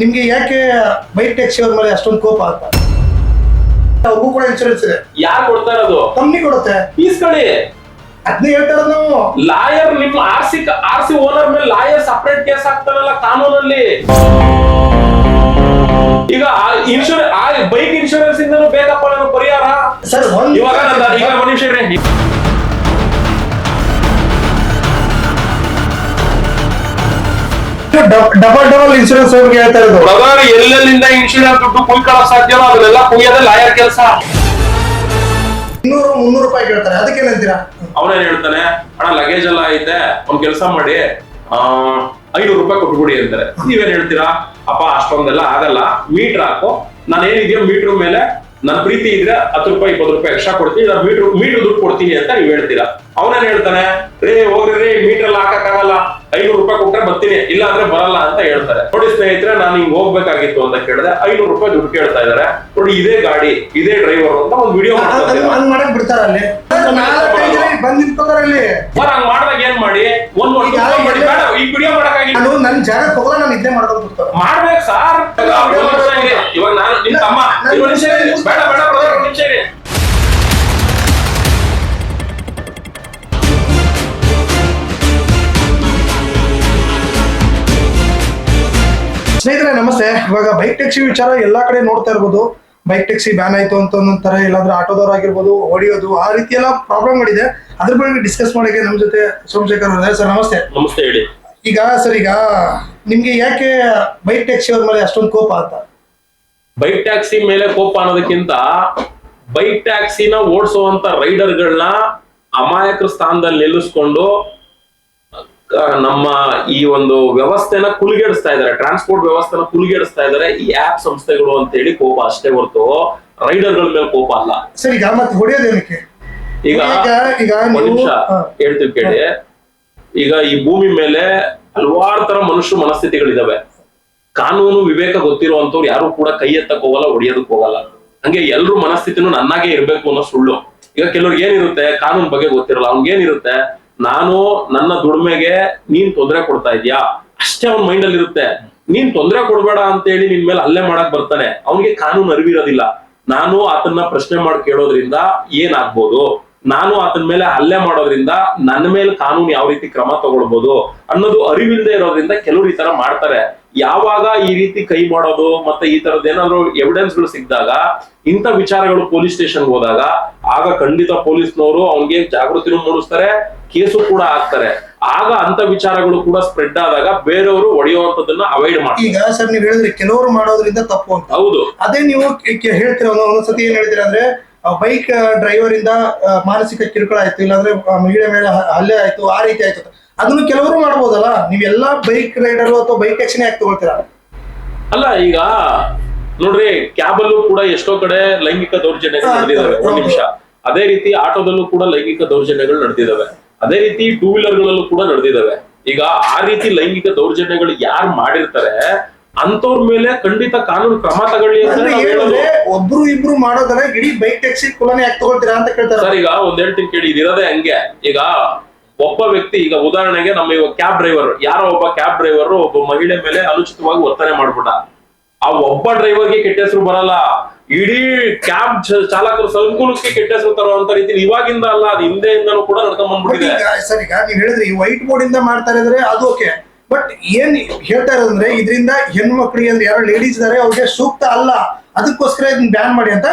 ನಿಮ್ಗೆ ಯಾಕೆ bike taxi ಅವ್ರ ಮೇಲೆ ಅಷ್ಟೊಂದು ಕೋಪ ಅಂತ ಅವ್ರಿಗೂ ಕೂಡ ಇನ್ಶೂರೆನ್ಸ್ ಇದೆ. ಯಾರು ಕೊಡ್ತಾ ಅದು ಕಂಪ್ನಿ ಕೊಡುತ್ತೆ. ಈಸ್ಕೊಳ್ಳಿ ಅದನ್ನೇ ಹೇಳ್ತಾರ ನಾವು. ಲಾಯರ್ ನಿಮ್ R C R C owner ಮೇಲೆ ಲಾಯರ್ ಸಪರೇಟ್ ಕೇಸ್ ಹಾಕ್ತಾರಲ್ಲ ಕಾನೂನಲ್ಲಿ. ಈಗ ಇನ್ಶೂರೆನ್ಸ್ ಆ ಬೈಕ್ ಇನ್ಶೂರೆನ್ಸ್ ಇಂದನೂ ಬೇಕಪ್ಪ ನಾನು ಪರಿಹಾರ. ಸರ್ ಒಂದ್ ಇವಾಗ ಈಗ ಒಂದ್ ನಿಮಿಷ ಡಬಲ್ ಡಬಲ್ ಇನ್ಶೂರೆನ್ಸ್ ಅವ್ರಿಗೆ ಹೇಳ್ತಾ ಇರೋದು. ಬ್ರದರ್ ಎಲ್ಲೆಲ್ಲಿಂದ ಇನ್ಶೂರೆನ್ಸ್ ದುಡ್ಡು ಕುಯ್ಕೊಳ್ಳೋಕ್ ಸಾಧ್ಯನೋ ಅದನ್ನೆಲ್ಲ ಕುಯ್ಯೋದೇ ಲಾಯರ್ ಕೆಲಸ. ಇನ್ನೂರು ಮುನ್ನೂರು ರೂಪಾಯಿ ಕೇಳ್ತಾರೆ. ಅದಕ್ಕೆ ಏನಂತೀರಾ ಅವನೇನ್ ಹೇಳ್ತಾನೆ ಅಣ್ಣ ಲಗೇಜ್ ಎಲ್ಲ ಐತೆ ಒಂದ್ ಕೆಲಸ ಮಾಡಿ ಆ ಐನೂರು ರೂಪಾಯಿ ಕೊಟ್ಬಿಡಿ ಅಂತಾರೆ. ನೀವೇನ್ ಹೇಳ್ತೀರಾ? ಅಪ್ಪ ಅಷ್ಟೊಂದೆಲ್ಲ ಆಗಲ್ಲ. ಮೀಟರ್ ಹಾಕು. ನಾನು ಏನಿದೆಯೋ ಮೀಟರ್ ಮೇಲೆ ನನ್ನ ಪ್ರೀತಿ ಇದ್ರೆ ಹತ್ತು ರೂಪಾಯಿ ಇಪ್ಪತ್ತು ರೂಪಾಯಿ ಎಕ್ಸ್ಟ್ರಾ ಕೊಡ್ತೀನಿ ನಾನು ಮೀಟರ್ ಮೀಟರ್ ದುಡ್ಡು ಕೊಡ್ತೀನಿ ಅಂತ ನೀವು ಹೇಳ್ತೀರಾ? ಅವನೇನ್ ಹೇಳ್ತಾನೆ ರೇ ಹೋಗ್ರಿ ರೇ ಮೀಟರ್ ಎಲ್ಲ ಹಾಕಕ್ಕಾಗಲ್ಲ ಐನೂರು ರೂಪಾಯಿ ಕೊಟ್ರೆ ಬರ್ತೀನಿ ಇಲ್ಲ ಅಂದ್ರೆ ಬರಲ್ಲ ಅಂತ ಹೇಳ್ತಾರೆ. ನೋಡಿ ಸ್ನೇಹಿತರೆ ನಾನು ಹಿಂಗ್ ಹೋಗ್ಬೇಕಾಗಿತ್ತು ಅಂತ ಕೇಳಿದೆ ಐನೂರು ರೂಪಾಯಿ ದುಡ್ಡು ಕೇಳ್ತಾ ಇದಾರೆ. ನೋಡಿ ಇದೇ ಗಾಡಿ ಇದೇ ಡ್ರೈವರ್ ಅಂತ ಒಂದು ವಿಡಿಯೋ ಮಾಡ್ತಾರೆ ಬಂದ್ ನಿಂತ್ಕೋತಾರ ಸರ್ ಹಂಗ್ ಮಾಡ್ದಾಗ ಏನ್ ಮಾಡಿ? ಒಂದ್ ಒಂದ್ ಈಗ ವಿಡಿಯೋ ಮಾಡಿ. ಬೇಡ ಈ ವಿಡಿಯೋ ನಾನು ನನ್ ಜಾಗಕ್ಕೆ ಹೋಗಲ್ಲ ನಾನು ಇದ್ದೇ ಮಾಡ್ಕೊಂಡು ಬಿಡ್ತಾರೆ ಮಾಡ್ಬೇಕು ಸರ್. ಇವಾಗ ನಾನು ನಿಮ್ ತಮ್ಮ. ಇರು, ಒಂದ್ ನಿಮಿಷ ಇರಿ. ಬೇಡ ಬೇಡ brother, ಒಂದ್ ನಿಮಿಷ ಇರಿ. ಸ್ನೇಹಿತರೆ ನಮಸ್ತೆ ಇವಾಗ ಬೈಕ್ ಟ್ಯಾಕ್ಸಿ ವಿಚಾರ ಎಲ್ಲಾ ಕಡೆ ನೋಡ್ತಾ ಇರ್ಬೋದು ಬೈಕ್ ಟ್ಯಾಕ್ಸಿ ಬ್ಯಾನ್ ಆಯ್ತು ಅಂತ ಅಂತಾರೆ ಇಲ್ಲಾಂದ್ರೆ ಆಟೋದವ್ರು ಆಗಿರ್ಬೋದು ಹೊಡಿಯೋದು ಆ ರೀತಿ ಎಲ್ಲ ಪ್ರಾಬ್ಲಮ್ಗಳಿದೆ ಅದ್ರ ಬಗ್ಗೆ ಡಿಸ್ಕಸ್ ಮಾಡಕ್ಕೆ ನಮ್ಮ ಜೊತೆ ಸೋಮಶೇಖರ್ ಅವರೇ ಸರ್ ನಮಸ್ತೆ. ನಮಸ್ತೆ ಹೇಳಿ. ಈಗ ಸರ್ ಈಗ ನಿಮ್ಗೆ ಯಾಕೆ ಬೈಕ್ ಟ್ಯಾಕ್ಸಿ ಅವ್ರ ಮೇಲೆ ಅಷ್ಟೊಂದು ಕೋಪ ಅಂತ? ಬೈಕ್ ಟ್ಯಾಕ್ಸಿ ಮೇಲೆ ಕೋಪ ಅನ್ನೋದಕ್ಕಿಂತ ಬೈಕ್ ಟ್ಯಾಕ್ಸಿನ ಓಡಿಸುವಂತ ರೈಡರ್ಗಳನ್ನ ಅಮಾಯಕರ ಸ್ಥಾನದಲ್ಲಿ ನಿಲ್ಲಿಸ್ಕೊಂಡು ನಮ್ಮ ಈ ಒಂದು ವ್ಯವಸ್ಥೆನ ಕುಲಿಗೆಡಿಸ್ತಾ ಇದ್ದಾರೆ. ಟ್ರಾನ್ಸ್ಪೋರ್ಟ್ ವ್ಯವಸ್ಥೆನ ಕುಲಿಗೆಡಿಸ್ತಾ ಇದ್ದಾರೆ. ಈ ಆಪ್ ಸಂಸ್ಥೆಗಳು ಅಂತ ಹೇಳಿ ಕೋಪ ಅಷ್ಟೇ ಹೊರತು ರೈಡರ್ಗಳ ಮೇಲೆ ಕೋಪ ಅಲ್ಲ. ಸರಿ ಈಗ ಮತ್ತೆ ಹೊಡೆಯೋದೇನಕ್ಕೆ? ಈಗ ಈಗ ನಿಮಿಷ ಹೇಳ್ತೀವಿ ಕೇಳಿ. ಈಗ ಈ ಭೂಮಿ ಮೇಲೆ ಹಲವಾರು ತರ ಮನುಷ್ಯ ಮನಸ್ಥಿತಿಗಳಿದಾವೆ. ಕಾನೂನು ವಿವೇಕ ಗೊತ್ತಿರುವಂತವ್ರು ಯಾರು ಕೂಡ ಕೈ ಎತ್ತಕ್ ಹೋಗಲ್ಲ ಹೊಡಿಯೋದಕ್ ಹೋಗಲ್ಲ. ಹಂಗೆ ಎಲ್ರು ಮನಸ್ಥಿತಿನೂ ನನ್ನಾಗೆ ಇರ್ಬೇಕು ಅನ್ನೋ ಸುಳ್ಳು. ಈಗ ಕೆಲವ್ರಿಗೆ ಏನಿರುತ್ತೆ? ಕಾನೂನು ಬಗ್ಗೆ ಗೊತ್ತಿರಲ್ಲ. ಅವ್ನಿಗೆ ಏನಿರುತ್ತೆ ನಾನು ನನ್ನ ದುಡಿಮೆಗೆ ನೀನ್ ತೊಂದರೆ ಕೊಡ್ತಾ ಇದ್ಯಾ? ಅಷ್ಟೇ ಅವನ್ ಮೈಂಡ್ ಅಲ್ಲಿ ಇರುತ್ತೆ ನೀನ್ ತೊಂದರೆ ಕೊಡ್ಬೇಡ ಅಂತ ಹೇಳಿ ನಿನ್ ಮೇಲೆ ಅಲ್ಲೇ ಮಾಡಕ್ ಬರ್ತಾನೆ. ಅವನಿಗೆ ಕಾನೂನು ಅರಿವಿರೋದಿಲ್ಲ. ನಾನು ಆತನ್ನ ಪ್ರಶ್ನೆ ಮಾಡಿ ಕೇಳೋದ್ರಿಂದ ಏನಾಗ್ಬೋದು? ನಾನು ಆತನ ಮೇಲೆ ಹಲ್ಲೆ ಮಾಡೋದ್ರಿಂದ ನನ್ನ ಮೇಲೆ ಕಾನೂನು ಯಾವ ರೀತಿ ಕ್ರಮ ತಗೊಳ್ಬೋದು ಅನ್ನೋದು ಅರಿವಿಲ್ಲದೆ ಇರೋದ್ರಿಂದ ಕೆಲವರು ಈ ತರ ಮಾಡ್ತಾರೆ. ಯಾವಾಗ ಈ ರೀತಿ ಕೈ ಮಾಡೋದು ಮತ್ತೆ ಈ ತರದ ಏನಾದ್ರು ಎವಿಡೆನ್ಸ್ಗಳು ಸಿಕ್ಕಿದಾಗ ಇಂಥ ವಿಚಾರಗಳು ಪೊಲೀಸ್ ಸ್ಟೇಷನ್ ಹೋದಾಗ ಆಗ ಖಂಡಿತ ಪೊಲೀಸ್ನವರು ಅವನಿಗೆ ಜಾಗೃತಿನೂ ಮೂಡಿಸ್ತಾರೆ ಕೇಸು ಕೂಡ ಆಗ್ತಾರೆ ಆಗ ಅಂತ ವಿಚಾರಗಳು ಕೂಡ ಸ್ಪ್ರೆಡ್ ಆದಾಗ ಬೇರೆಯವರು ಹೊಡೆಯುವಂತದನ್ನ ಅವಾಯ್ಡ್ ಮಾಡಿ ಈಗ ಸರ್ ನೀವು ಹೇಳಿದ್ರೆ ಕೆಲವರು ಮಾಡೋದ್ರಿಂದ ತಪ್ಪು ಅಂತ. ಹೌದು. ಅದೇ ನೀವು ಹೇಳ್ತೀರ ಸತಿ ಒಂದೊಂದ್ಸತಿ ಏನ್ ಹೇಳ್ತೀರ ಅಂದ್ರೆ ಬೈಕ್ ಡ್ರೈವರ್ ಇಂದ ಮಾನಸಿಕ ಕಿರುಕುಳ ಆಯ್ತು ಇಲ್ಲಾಂದ್ರೆ ಮಹಿಳೆ ಮೇಲೆ ಹಲ್ಲೆ ಆಯ್ತು ಆ ರೀತಿ ಆಯ್ತು. ಅದನ್ನು ಕೆಲವರು ಮಾಡ್ಬೋದಲ್ಲ? ನೀವೆಲ್ಲ ಬೈಕ್ ರೈಡರ್ ಅಥವಾ ಬೈಕ್ ಆಕ್ಷನ್ ಯಾಕೆ ತಗೊಳ್ತೀರಾ? ಅಲ್ಲ ಈಗ ನೋಡ್ರಿ ಕ್ಯಾಬಲ್ಲೂ ಕೂಡ ಎಷ್ಟೋ ಕಡೆ ಲೈಂಗಿಕ ದೌರ್ಜನ್ಯಗಳು ನಡೆದಿದ್ದಾವೆ. ಒಂದ್ ನಿಮಿಷ. ಅದೇ ರೀತಿ ಆಟೋದಲ್ಲೂ ಕೂಡ ಲೈಂಗಿಕ ದೌರ್ಜನ್ಯಗಳು ನಡೆದಿದ್ದಾವೆ ಅದೇ ರೀತಿ ಟೂ ವೀಲರ್ಗಳಲ್ಲೂ ಕೂಡ ನಡೆದಿದ್ದಾವೆ ಈಗ ಆ ರೀತಿ ಲೈಂಗಿಕ ದೌರ್ಜನ್ಯಗಳು ಯಾರು ಮಾಡಿರ್ತಾರೆ ಅಂತವ್ರ ಮೇಲೆ ಖಂಡಿತ ಕಾನೂನು ಕ್ರಮ ತಗೊಳ್ಳಿ ಅಂತ ನಾವ್ ಹೇಳೋದು. ಒಬ್ರು ಇಬ್ರು ಮಾಡೋದನ್ನ ಇಡೀ ಬೈಕ್ ಟ್ಯಾಕ್ಸಿ ಕುಲನೇ ಯಾಕೆ ತಗೊಳ್ತೀರಾ ಅಂತ ಕೇಳ್ತಾರೆ. ಸರ್ ಈಗ ಒಂದ್ ಹೇಳ್ತೀನಿ ಕೇಳಿ ಇದಿರೋದೇ ಹಂಗೆ. ಈಗ ಒಬ್ಬ ವ್ಯಕ್ತಿ, ಈಗ ಉದಾಹರಣೆಗೆ ನಮ್ಮ ಇವಾಗ ಕ್ಯಾಬ್ ಡ್ರೈವರ್ ಯಾರೋ ಒಬ್ಬ ಕ್ಯಾಬ್ ಡ್ರೈವರ್ ಒಬ್ಬ ಮಹಿಳೆ ಮೇಲೆ ಅನುಚಿತವಾಗಿ ಒತ್ತನೆ ಮಾಡ್ಬಿಟ್ಟ. ಆ ಒಬ್ಬ ಡ್ರೈವರ್ಗೆ ಕೆಟ್ಟ ಹೆಸರು ಬರಲ್ಲ. ಇಡೀ ಕ್ಯಾಬ್ ಚಾಲಕರು ಸಂಕುಲಕ್ಕೆ ಕೆಟ್ಟ ಹೆಸರು ತರುವಂತ ರೀತಿ ಇವಾಗಿಂದ ಅಲ್ಲ, ಅದು ಹಿಂದೆಯಿಂದನೂ ಕೂಡ ನಡ್ಕೊಂಡ್ ಬಟ್ ಬಂದ್ಬಿಟ್ಟಿದೆ ಸರ್, ಈಗ ನೀವ್ ಹೇಳಿದ್ರಿ, ಈ ವೈಟ್ ಬೋರ್ಡ್ ಇಂದ ಮಾಡ್ತಾ ಇದ್ರೆ ಅದು ಓಕೆ ಬಟ್ ಏನ್ ಹೇಳ್ತಾ ಇರೋದಂದ್ರೆ ಇದರಿಂದ ಹೆಣ್ಮಕ್ಳಿಗೆ ಅಂದ್ರೆ ಯಾರೋ ಲೇಡೀಸ್ ಇದಾರೆ, ಅವ್ರಿಗೆ ಸೂಕ್ತ ಅಲ್ಲ. ಅದಕ್ಕೋಸ್ಕರ ಇದನ್ನ ಬ್ಯಾನ್ ಮಾಡಿ ಅಂತ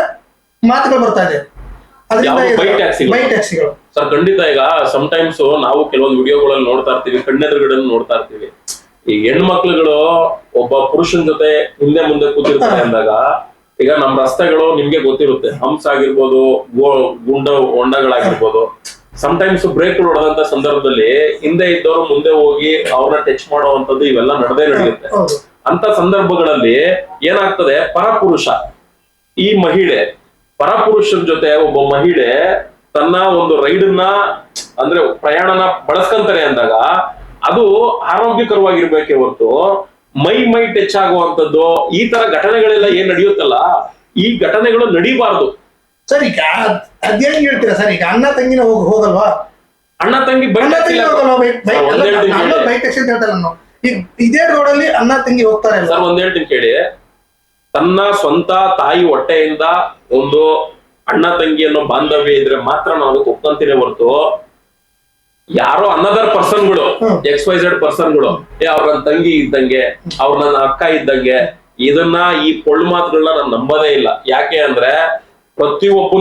ಮಾತುಗಳು ಬರ್ತಾ ಇದೆ? ಬೈಕ್ ಟ್ಯಾಕ್ಸಿಗಳು. ಸರ್ ಖಂಡಿತ ಈಗ ಸಮ್ ಟೈಮ್ಸ್ ನಾವು ಕೆಲವೊಂದು ವಿಡಿಯೋಗಳಲ್ಲಿ ನೋಡ್ತಾ ಇರ್ತೀವಿ ಕಣ್ಣೆದುರುಗಡೆ ನೋಡ್ತಾ ಇರ್ತೀವಿ. ಈ ಹೆಣ್ಮಕ್ಳುಗಳು ಒಬ್ಬ ಪುರುಷನ ಜೊತೆ ಹಿಂದೆ ಮುಂದೆ ಕೂತಿರ್ತಾರೆ ಅಂದಾಗ ಈಗ ನಮ್ ರಸ್ತೆಗಳು ನಿಮ್ಗೆ ಗೊತ್ತಿರುತ್ತೆ. ಹಂಪ್ಸ್ ಆಗಿರ್ಬೋದು ಗುಂಡ ಹೊಂಡಗಳಾಗಿರ್ಬೋದು. ಟೈಮ್ಸ್ ಬ್ರೇಕ್ ಹೊಡೆದಂತ ಸಂದರ್ಭದಲ್ಲಿ ಹಿಂದೆ ಇದ್ದವರು ಮುಂದೆ ಹೋಗಿ ಅವ್ರನ್ನ ಟಚ್ ಮಾಡುವಂತದ್ದು ಇವೆಲ್ಲ ನಡೆದೇ ನಡೆಯುತ್ತೆ. ಅಂತ ಸಂದರ್ಭಗಳಲ್ಲಿ ಏನಾಗ್ತದೆ? ಪರಪುರುಷ ಈ ಮಹಿಳೆ ಪರಪುರುಷರ ಜೊತೆ ಒಬ್ಬ ಮಹಿಳೆ ತನ್ನ ಒಂದು ರೈಡನ್ನ ಅಂದ್ರೆ ಪ್ರಯಾಣನ ಬಳಸ್ಕೊಂತಾರೆ ಅಂದಾಗ ಅದು ಆರೋಗ್ಯಕರವಾಗಿರ್ಬೇಕೇ ಹೊರತು ಮೈ ಮೈ ಟಚ್ ಆಗುವಂತದ್ದು ಈ ತರ ಘಟನೆಗಳೆಲ್ಲ ಏನ್ ನಡೆಯುತ್ತಲ್ಲ ಈ ಘಟನೆಗಳು ನಡಿಬಾರ್ದು. ಸರ್ ಈಗ ಅದ್- ಅದೇನ್ ಹೇಳ್ತೀರಾ ಸರ್? ಈಗ ಅಣ್ಣ ತಂಗಿನ ಹೋಗ ಹೋಗಲ್ವಾ? ಅಣ್ಣ ತಂಗಿ ಇದೇ ರೋಡಲ್ಲಿ ಅಣ್ಣ ತಂಗಿ ಹೋಗ್ತಾರೆ ಸರ್ ಒಂದ್ ಹೇಳ್ತೀನಿ ಕೇಳಿ. ತನ್ನ ಸ್ವಂತ ತಾಯಿ ಹೊಟ್ಟೆಯಿಂದ ಒಂದು ಅಣ್ಣ ತಂಗಿ ಅನ್ನೋ ಬಾಂಧವ್ಯ ಇದ್ರೆ ಮಾತ್ರ ನಾವು ಒಪ್ಕೊಂತೀನಿ ಹೊರತು ಯಾರೋ ಅನ್ನದರ್ ಪರ್ಸನ್ಗಳು ಗಳು ಎಕ್ಸ್ ವೈ ಝೆಡ್ ಪರ್ಸನ್ಗಳು ಏ ಅವ್ರ ನನ್ನ ತಂಗಿ ಇದ್ದಂಗೆ ಅವ್ರ ನನ್ನ ಅಕ್ಕ ಇದ್ದಂಗೆ ಇದನ್ನ ಈ ಪೊಳ್ಳು ಮಾತುಗಳನ್ನ ನಾನು ನಂಬೋದೇ ಇಲ್ಲ. ಯಾಕೆ ಅಂದ್ರೆ ಪ್ರತಿಯೊಬ್ಬ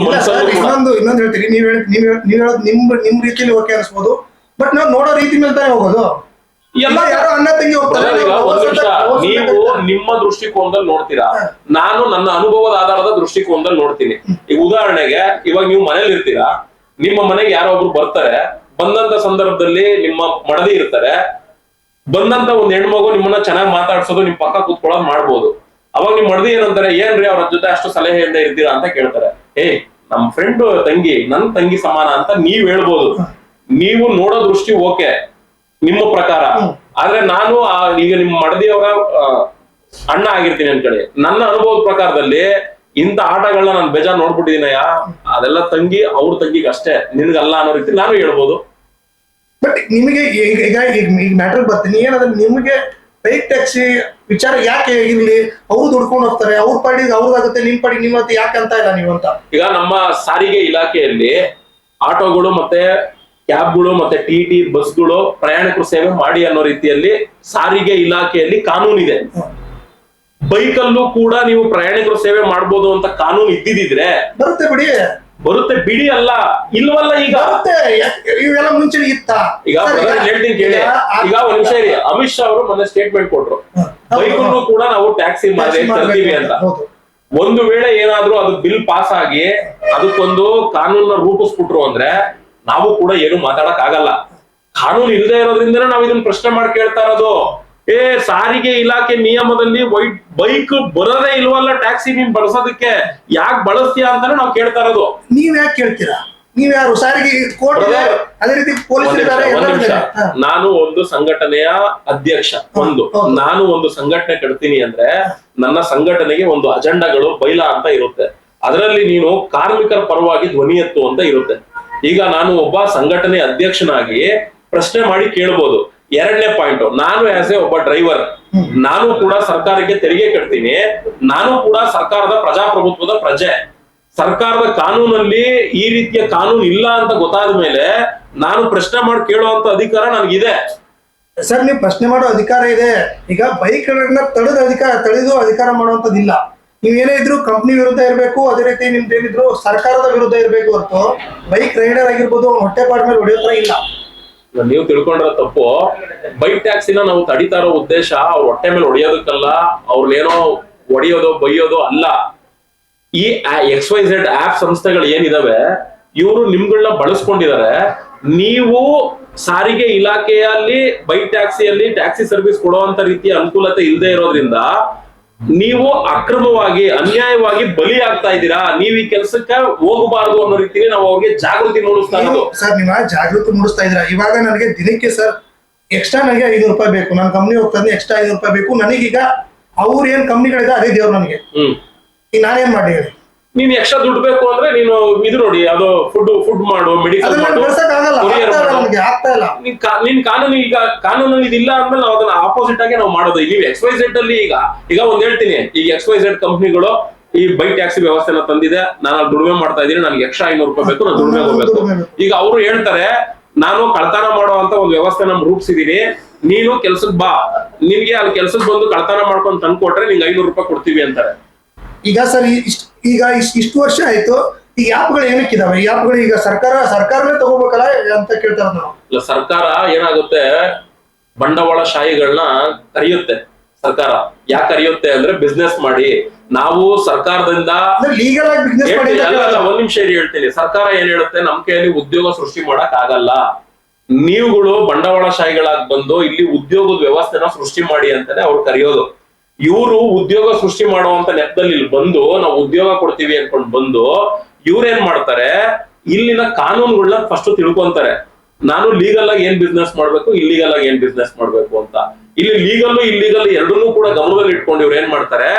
ಇನ್ನೊಂದು ಇನ್ನೊಂದು ಹೇಳ್ತೀರಿ ನೀವ್ ಹೇಳಿ ನೀವ್ ನೀವ್ ಹೇಳೋದು ನಿಮ್ ನಿಮ್ ರೀತಿಯಲ್ಲಿ ಓಕೆ ಅನ್ಸ್ಬೋದು. ಬಟ್ ನಾವು ನೋಡೋ ರೀತಿ ಮೇಲೆ ತಾನೇ ಹೋಗೋದು. ಎಲ್ಲ ಯಾರು ಯಾರೋ ಅಣ್ಣ ತಂಗಿ ಹೋಗ್ತಾರೆ. brother, ಈಗ ಒಂದ್ ನಿಮಿಷ. ನೀವು ನಿಮ್ಮ ದೃಷ್ಟಿಕೋನದಲ್ಲಿ ನೋಡ್ತೀರಾ? ನಾನು ನನ್ನ ಅನುಭವದ ಆಧಾರದ ದೃಷ್ಟಿಕೋನದಲ್ಲಿ ನೋಡ್ತೀನಿ. ಈಗ ಉದಾಹರಣೆಗೆ ಇವಾಗ ನೀವು ಮನೇಲಿ ಇರ್ತೀರಾ? ನಿಮ್ಮ ಮನೆಗೆ ಯಾರೋ ಒಬ್ರು ಬರ್ತಾರೆ. ಬಂದಂತ ಸಂದರ್ಭದಲ್ಲಿ ನಿಮ್ಮ ಮಡದಿ ಇರ್ತಾರೆ. ಬಂದಂತ ಒಂದ್ ಹೆಣ್ಮಗು ನಿಮ್ಮನ್ನ ಚೆನ್ನಾಗಿ ಮಾತಾಡ್ಸೋದು ನಿಮ್ ಪಕ್ಕ ಕೂತ್ಕೊಳ್ಳೋದು ಮಾಡ್ಬೋದು. ಅವಾಗ ನಿಮ್ ಮಡದಿ ಏನಂತಾರೆ ಏನ್ರಿ ಅವ್ರ ಜೊತೆ ಅಷ್ಟು ಸಲಹೆಯಿಂದ ಇರ್ತೀರಾ? ಅಂತ ಕೇಳ್ತಾರೆ. ಏ ನಮ್ ಫ್ರೆಂಡ್ ತಂಗಿ ನನ್ ತಂಗಿ ಸಮಾನ ಅಂತ ನೀವ್ ಹೇಳ್ಬೋದು. ನೀವು ನೋಡೋ ದೃಷ್ಟಿ ಓಕೆ. ನಿಮ್ಮ ಪ್ರಕಾರ? ಆದ್ರೆ ನಾನು ಈಗ ನಿಮ್ಮ ಮಡದಿಯವರ ಅಣ್ಣ ಆಗಿರ್ತೀನಿ ಅನ್ಕೊಳ್ಳಿ ನನ್ನ ಅನುಭವದ ಪ್ರಕಾರದಲ್ಲಿ ಇಂಥ ಆಟಗಳನ್ನ ನಾನು ಬೇಜಾರ್ ನೋಡ್ಬಿಟ್ಟಿದ್ದೀನಯ್ಯ. ಅದೆಲ್ಲ ತಂಗಿ ಅವ್ರ ತಂಗಿಗೆ ಅಷ್ಟೇ. ನಿನ್ಗಲ್ಲ ಅನ್ನೋ ರೀತಿ ನಾನು ಹೇಳ್ಬೋದು. ಬಟ್ ನಿಮಗೆ ಈಗ ಈಗ ಈಗ ಬರ್ತೀನಿ. ಏನಂದ್ರೆ ನಿಮಗೆ ಬೈಕ್ ಟ್ಯಾಕ್ಸಿ ವಿಚಾರ ಯಾಕೆ ಇಲ್ಲಿ ಅವ್ರು ದುಡ್ಕೊಂಡು ಹೋಗ್ತಾರೆ? ಅವ್ರ ಪಾಡಿಗೆ ಅವ್ರದಾಗುತ್ತೆ ನಿಮ್ ಪಾಡಿಗೆ ನಿಮ್ಮ ಯಾಕೆ ಅಂತ ಇಲ್ಲ ನೀವು ಅಂತ ಈಗ ನಮ್ಮ ಸಾರಿಗೆ ಇಲಾಖೆಯಲ್ಲಿ ಆಟೋಗಳು ಮತ್ತೆ ಕ್ಯಾಬ್ಗಳು ಮತ್ತೆ ಟಿ ಟಿ ಬಸ್ಗಳು ಪ್ರಯಾಣಿಕರು ಸೇವೆ ಮಾಡಿ ಅನ್ನೋ ರೀತಿಯಲ್ಲಿ ಸಾರಿಗೆ ಇಲಾಖೆಯಲ್ಲಿ ಕಾನೂನಿದೆ ಬೈಕಲ್ಲೂ ಕೂಡ ನೀವು ಪ್ರಯಾಣಿಕರು ಸೇವೆ ಮಾಡಬಹುದು ಅಂತ ಕಾನೂನು ಇದ್ದಿದ್ರೆ ಬರುತ್ತೆ ಬಿಡಿ. ಬರುತ್ತೆ ಬಿಡಿ ಅಲ್ಲ. ಇಲ್ವಲ್ಲ ಈಗ? ಇವೆಲ್ಲ ಮುಂಚೆ ಇತ್ತ? ಈಗ ಹೇಳ್ತೀನಿ ಕೇಳಿ. ಈಗ ಒಂದ್ ನಿಮಿಷ ಇರಿ. ಅಮಿತ್ ಶಾ ಅವರು ಮೊನ್ನೆ ಸ್ಟೇಟ್ಮೆಂಟ್ ಕೊಟ್ರು. ಬೈಕನ್ನು ಬೈಕಲ್ಲೂ ಕೂಡ ನಾವು ಟ್ಯಾಕ್ಸಿ ಮಾಡಿ ತರ್ತೀವಿ ಅಂತ. ಒಂದು ವೇಳೆ ಏನಾದ್ರೂ ಅದು ಬಿಲ್ ಪಾಸ್ ಆಗಿ ಅದಕ್ಕೊಂದು ಕಾನೂನ ರೂಪಿಸ್ಬಿಟ್ರು ಅಂದ್ರೆ ನಾವು ಕೂಡ ಏನು ಮಾತಾಡಕ್ ಆಗಲ್ಲ. ಕಾನೂನು ಇಲ್ಲದೆ ಇರೋದ್ರಿಂದನೇ ನಾವು ಇದನ್ನ ಪ್ರಶ್ನೆ ಮಾಡಿ ಕೇಳ್ತಾ ಇರೋದು. ಏ ಸಾರಿಗೆ ಇಲಾಖೆ ನಿಯಮದಲ್ಲಿ ವೈಟ್ ಬೈಕ್ ಬರೋದೇ ಇಲ್ವಲ್ಲ ಟ್ಯಾಕ್ಸಿ ನೀನ್ ಬಳಸೋದಕ್ಕೆ ಯಾಕೆ ಬಳಸ್ತೀಯಾ ಅಂತಾನೆ ನಾವು ಕೇಳ್ತಾ ಇರೋದು. ನೀವ್ ಯಾಕೆ ಕೇಳ್ತೀರಾ? ನೀವ್ ಯಾರು? ಸಾರಿಗೆ ಕೋರ್ಟ್ ಇದೆ? ಅದೇ ರೀತಿ ಪೊಲೀಸ್ ಇದ್ದಾರೆ ಒಂದ್ ಎಲ್ಲರೂ ನಿಮಿಷ. ಇದ್ದಾರೆ. ಹಾ. ನಾನು ಒಂದು ಸಂಘಟನೆಯ ಅಧ್ಯಕ್ಷ ಒಂದು. ಹೌದು. ನಾನು ಒಂದು ಸಂಘಟನೆ ಕಟ್ತೀನಿ ಅಂದ್ರೆ ನನ್ನ ಸಂಘಟನೆಗೆ ಒಂದು ಅಜೆಂಡಾಗಳು ಬೈಲ ಅಂತ ಇರುತ್ತೆ. ಅದರಲ್ಲಿ ನೀನು ಕಾರ್ಮಿಕರ ಪರವಾಗಿ ಧ್ವನಿ ಎತ್ತು ಅಂತ ಇರುತ್ತೆ. ಈಗ ನಾನು ಒಬ್ಬ ಸಂಘಟನೆ ಅಧ್ಯಕ್ಷನಾಗಿ ಪ್ರಶ್ನೆ ಮಾಡಿ ಕೇಳ್ಬೋದು. ಎರಡನೇ ಪಾಯಿಂಟ್ ನಾನು ಆಸ್ ಎ ಒಬ್ಬ ಡ್ರೈವರ್ ನಾನು ಕೂಡ ಸರ್ಕಾರಕ್ಕೆ ತೆರಿಗೆ ಕಟ್ತೀನಿ. ನಾನು ಕೂಡ ಸರ್ಕಾರದ ಪ್ರಜಾಪ್ರಭುತ್ವದ ಪ್ರಜೆ. ಸರ್ಕಾರದ ಕಾನೂನಲ್ಲಿ ಈ ರೀತಿಯ ಕಾನೂನು ಇಲ್ಲ ಅಂತ ಗೊತ್ತಾದ ಮೇಲೆ ನಾನು ಪ್ರಶ್ನೆ ಮಾಡಿ ಕೇಳುವಂತ ಅಧಿಕಾರ ನನಗಿದೆ. ಸರ್, ನೀವು ಪ್ರಶ್ನೆ ಮಾಡೋ ಅಧಿಕಾರ ಇದೆ. ಈಗ ಬೈಕ್ಗಳನ್ನ ತಡೆದ ಅಧಿಕಾರ, ತಡೆದು ಅಧಿಕಾರ ಮಾಡುವಂತದ್ದಿಲ್ಲ ನೀವ್ ಏನೇ ಇದ್ರು ಕಂಪ್ನಿ ವಿರುದ್ಧ ಇರಬೇಕು, ಅದೇ ರೀತಿ ನಿಮ್ದು ಏನಿದ್ರು ಸರ್ಕಾರದ ವಿರುದ್ಧ ಇರಬೇಕು ಅಂತ ಬೈಕ್ ರೈಡರ್ ಆಗಿರ್ಬೋದು, ಹೊಟ್ಟೆ ಪಾಡ್ ಮೇಲೆ ಹೊಡೆಯೋತ್ರ ಇಲ್ಲ. ನೀವು ತಿಳ್ಕೊಂಡ್ರ ತಪ್ಪು. ಬೈಕ್ ಟ್ಯಾಕ್ಸಿನ ನಾವು ತಡಿತಾ ಇರೋ ಉದ್ದೇಶ ಅವ್ರ ಹೊಟ್ಟೆ ಮೇಲೆ ಹೊಡೆಯೋದಕ್ಕಲ್ಲ ಅವ್ರನ್ನೇನೋ ಹೊಡೆಯೋದು, ಬೈಯೋದು ಅಲ್ಲ. ಈ ಎಕ್ಸ್ ವೈ ಝೆಡ್ ಆಪ್ ಸಂಸ್ಥೆಗಳು ಏನಿದಾವೆ, ಇವರು ನಿಮ್ಗಳನ್ನ ಬಳಸ್ಕೊಂಡಿದ್ದಾರೆ ನೀವು ಸಾರಿಗೆ ಇಲಾಖೆಯಲ್ಲಿ ಬೈಕ್ ಟ್ಯಾಕ್ಸಿಯಲ್ಲಿ ಟ್ಯಾಕ್ಸಿ ಸರ್ವಿಸ್ ಕೊಡುವಂತ ರೀತಿಯ ಅನುಕೂಲತೆ ಇಲ್ಲದೆ ಇರೋದ್ರಿಂದ ನೀವು ಅಕ್ರಮವಾಗಿ ಅನ್ಯಾಯವಾಗಿ ಬಲಿ ಆಗ್ತಾ ಇದ್ದೀರಾ? ನೀವು ಈ ಕೆಲಸಕ್ಕೆ ಹೋಗಬಾರದು ಅನ್ನೋ ರೀತಿಯಲ್ಲಿ ನಾವು ಅವ್ರಿಗೆ ಜಾಗೃತಿ ಮೂಡಿಸ್ತಾ ನೀವು ಇರೋದು. ಸರ್ ನಿಮ್ಮ ಜಾಗೃತಿ ಮೂಡಿಸ್ತಾ ಇದ್ದೀರಾ? ಇವಾಗ ನನಗೆ ದಿನಕ್ಕೆ ಸರ್ ಎಕ್ಸ್ಟ್ರಾ ನನಗೆ ಐನೂರು ರೂಪಾಯಿ ಬೇಕು. ನನ್ನ ಕಂಪ್ನಿ ಹೋಗ್ತಾ ಇದ್ದೀನಿ ಎಕ್ಸ್ಟ್ರಾ ಐನೂರು ರೂಪಾಯಿ ಬೇಕು. ನನಗೀಗ ಅವ್ರ ಏನ್ ಕಂಪ್ನಿಗಳಿದೆ ಅದೇ ದೇವ್ರು ನನಗೆ. ಹ್ಮ್. ಈಗ ನಾನೇನ್ ಮಾಡಿ ಹೇಳಿ ನೀನ್ ಎಕ್ಸ್ಟ್ರಾ ದುಡ್ಡು ಬೇಕು ಅಂದ್ರೆ ನೀನು ಇದು ನೋಡಿ ಅದು ಫುಡ್ ಫುಡ್ ಮಾಡು ಮೆಡಿಕಲ್ ಮಾಡು ನೀನ್ ಕಾನೂನು ಈಗ ಕಾನೂನು ಇದಿಲ್ಲ ಅಂದ್ಮೇಲೆ ನಾವು ಅದನ್ನ ಆಪೋಸಿಟ್ ಆಗಿ ನಾವು ಮಾಡೋದು. ನೀವು ಎಕ್ಸ್ ವೈ ಝೆಡ್ ಅಲ್ಲಿ ಈಗ ಈಗ ಒಂದ್ ಹೇಳ್ತೀನಿ. ಈಗ ಎಕ್ಸ್ ವೈ ಝೆಡ್ ಕಂಪ್ನಿಗಳು ಈ ಬೈಕ್ ಟ್ಯಾಕ್ಸಿ ವ್ಯವಸ್ಥೆನ ತಂದಿದೆ. ನಾನು ಅಲ್ಲಿ ದುಡಿಮೆ ಮಾಡ್ತಾ ಇದ್ದೀನಿ. ನನಗೆ ಎಕ್ಸ್ಟ್ರಾ ಐನೂರು ರೂಪಾಯಿ ಬೇಕು ನಾನು ದುಡಿಮೆ ಹೋಗ್ಬೇಕು. ಈಗ ಅವರು ಹೇಳ್ತಾರೆ ನಾನು ಕಳ್ತನ ಅಂತ ಒಂದು ವ್ಯವಸ್ಥೆ ನಮ್ ರೂಪಿಸಿದೀನಿ ನೀನು ಕೆಲ್ಸಕ್ ಬಾ. ನಿನ್ಗೆ ಅಲ್ಲಿ ಕೆಲ್ಸಕ್ ಬಂದು ಕಳ್ತನ ಮಾಡ್ಕೊಂಡು ತಂದ್ಕೊಟ್ರೆ ನಿಂಗೆ ಐನೂರು ರೂಪಾಯಿ ಕೊಡ್ತೀವಿ ಅಂತಾರೆ. ಈಗ ಸರ್ ಇಷ್ಟ ಈಗ ಇಷ್ಟ ಇಷ್ಟು ವರ್ಷ ಆಯ್ತು ಈ ಆಪ್ಗಳು ಏನಕ್ಕಿದಾವೆ? ಈ ಆಪ್ಗಳು ಈಗ ಸರ್ಕಾರ ಸರ್ಕಾರನೇ ತಗೋಬೇಕಲ್ಲ ಅಂತ ಕೇಳ್ತಾರ ನಾವು. ಇಲ್ಲ ಸರ್ಕಾರ ಏನಾಗುತ್ತೆ? ಬಂಡವಾಳ ಶಾಹಿಗಳನ್ನ ಕರೆಯುತ್ತೆ ಸರ್ಕಾರ. ಯಾಕೆ ಕರೆಯುತ್ತೆ ಅಂದ್ರೆ ಬಿಸ್ನೆಸ್ ಮಾಡಿ. ನಾವು ಸರ್ಕಾರದಿಂದ ಲೀಗಲ್ ಆಗಿ ಬಿಸ್ನೆಸ್ ಮಾಡಿ ಒಂದ್ ನಿಮಿಷ ಹೇಳ್ತೀನಿ. ಸರ್ಕಾರ ಏನ್ ಹೇಳುತ್ತೆ? ನಮ್ ಕೈಯಲ್ಲಿ ಉದ್ಯೋಗ ಸೃಷ್ಟಿ ಮಾಡಕ್ ಆಗಲ್ಲ ನೀವುಗಳು ಬಂಡವಾಳ ಶಾಹಿಗಳಾಗಿ ಬಂದು ಇಲ್ಲಿ ಉದ್ಯೋಗದ ವ್ಯವಸ್ಥೆನ ಸೃಷ್ಟಿ ಮಾಡಿ ಅಂತಾನೆ ಅವ್ರು ಕರೆಯೋದು. ಇವರು ಉದ್ಯೋಗ ಸೃಷ್ಟಿ ಮಾಡುವಂತ ನೆಪದಲ್ಲಿ ಇಲ್ಲಿ ಬಂದು ನಾವು ಉದ್ಯೋಗ ಕೊಡ್ತೀವಿ ಅನ್ಕೊಂಡು ಬಂದು ಇವ್ರೇನ್ ಮಾಡ್ತಾರೆ? ಇಲ್ಲಿನ ಕಾನೂನುಗಳನ್ನ ಫಸ್ಟ್ ತಿಳ್ಕೊಂತಾರೆ. ನಾನು ಲೀಗಲ್ ಆಗಿ ಏನ್ ಬಿಸ್ನೆಸ್ ಮಾಡ್ಬೇಕು ಇಲ್ಲಿಗಲ್ ಆಗಿ ಏನ್ ಬಿಸ್ನೆಸ್ ಮಾಡ್ಬೇಕು ಅಂತ. ಇಲ್ಲಿ ಲೀಗಲ್ ಇಲ್ಲಿಗಲ್ ಎರಡನ್ನೂ ಕೂಡ ಗಮನದಲ್ಲಿ ಇಟ್ಕೊಂಡು ಇವ್ರು ಏನ್ ಮಾಡ್ತಾರೆ?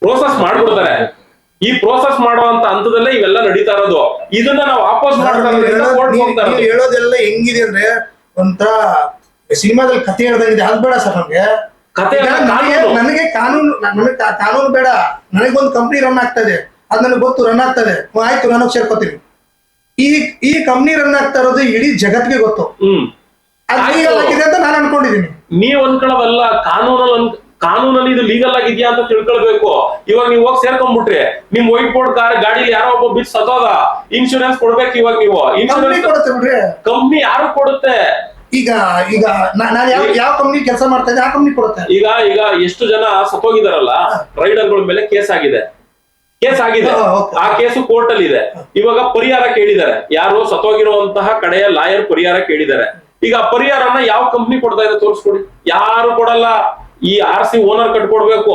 ಪ್ರೋಸೆಸ್ ಮಾಡ್ಬಿಡ್ತಾರೆ. ಈ ಪ್ರೋಸೆಸ್ ಮಾಡುವಂತ ಹಂತದಲ್ಲೇ ಇವೆಲ್ಲ ನಡೀತಾ ಇರೋದು. ಇದನ್ನ ನಾವು ವಾಪಸ್ ಮಾಡ್ತಾ ನೀವು ಇರೋದ್ರಿಂದ ಹೇಳೋದ್- court ನೀವು- ಹೋಗ್ತಾ ನೀವು ಇರೋದು. ಹೇಳೋದೆಲ್ಲ ಹೆಂಗಿದೆ ಅಂದ್ರೆ ಒಂಥರ ಸಿನಿಮಾದಲ್ಲಿ ಕಥೆ ಹೇಳ್ದಂಗಿದೆ ಅದ್ ಬೇಡ ಸರ್ ನಮ್ಗೆ. ಕತೆ ನನಗೆ ಕಾನೂನು. ನನಗೆ ಕಾನೂನು ಬೇಡ. ನನಗೊಂದು ಕಂಪ್ನಿ ರನ್ ಆಗ್ತದೆ. ಅದ್ ನನಗೆ ಗೊತ್ತು ರನ್ ಆಗ್ತದೆ. ಆಯ್ತು ನಾನು ಸೇರ್ಕೋತೀನಿ. ಈ ಈ ಕಂಪ್ನಿ ರನ್ ಆಗ್ತಾ ಇರೋದು ಇಡೀ ಜಗತ್ಗೆ ಗೊತ್ತು. ಆಗಿದೆ ಅಂತ ನಾನು ಅನ್ಕೊಂಡಿದೀನಿ. ನೀವ್ ಅನ್ಕೊಳ್ಳೋದಲ್ಲ ಕಾನೂನಲ್ಲಿ ಕಾನೂನಲ್ಲಿ ಇದು ಲೀಗಲ್ ಆಗಿದ್ಯಾ ಅಂತ ತಿಳ್ಕೊಳ್ಬೇಕು. ಇವಾಗ ನೀವು ಹೋಗಿ ಸೇರ್ಕೊಂಡ್ಬಿಟ್ರಿ ನಿಮ್ ವೈಟ್ ಬೋರ್ಡ್ ಕಾರ್ ಗಾಡಿಲಿ ಯಾರೋ ಒಬ್ಬ ಬಿಟ್ಟು ಸತ್ತೋದ. ಇನ್ಶೂರೆನ್ಸ್ ಕೊಡ್ಬೇಕು ಇವಾಗ ನೀವು. ಇನ್ಶೂರೆನ್ಸ್ ಕಂಪ್ನಿ ಯಾರು ಕೊಡುತ್ತೆ? ಈಗ ಈಗ ನಾನು ಯಾವ ಯಾವ ಕಂಪ್ನಿ ಕೆಲಸ ಮಾಡ್ತಾ ಇದ್ದೆ ಆ ಕಂಪ್ನಿ ಕೊಡುತ್ತೆ. ಈಗ ಈಗ ಎಷ್ಟು ಜನ ಸತ್ತೋಗಿದಾರಲ್ಲ ರೈಡರ್ಗಳ ಮೇಲೆ ಕೇಸ್ ಆಗಿದೆ. ಕೇಸ್ ಆಗಿದೆ. ಆ ಕೇಸು ಕೋರ್ಟ್ ಅಲ್ಲಿ ಇದೆ ಇವಾಗ ಪರಿಹಾರ ಕೇಳಿದ್ದಾರೆ. ಯಾರು ಸತ್ತೋಗಿರುವಂತಹ ಕಡೆಯ ಲಾಯರ್ ಪರಿಹಾರ ಕೇಳಿದ್ದಾರೆ. ಈಗ ಆ ಪರಿಹಾರನ ಯಾವ ಕಂಪ್ನಿ ಕೊಡ್ತಾ ಇದೆ ತೋರಿಸ್ಕೊಡಿ. ಯಾರು ಕೊಡಲ್ಲ? ಈ ಆರ್ ಸಿ ಓನರ್ ಕಟ್ಕೊಡ್ಬೇಕು.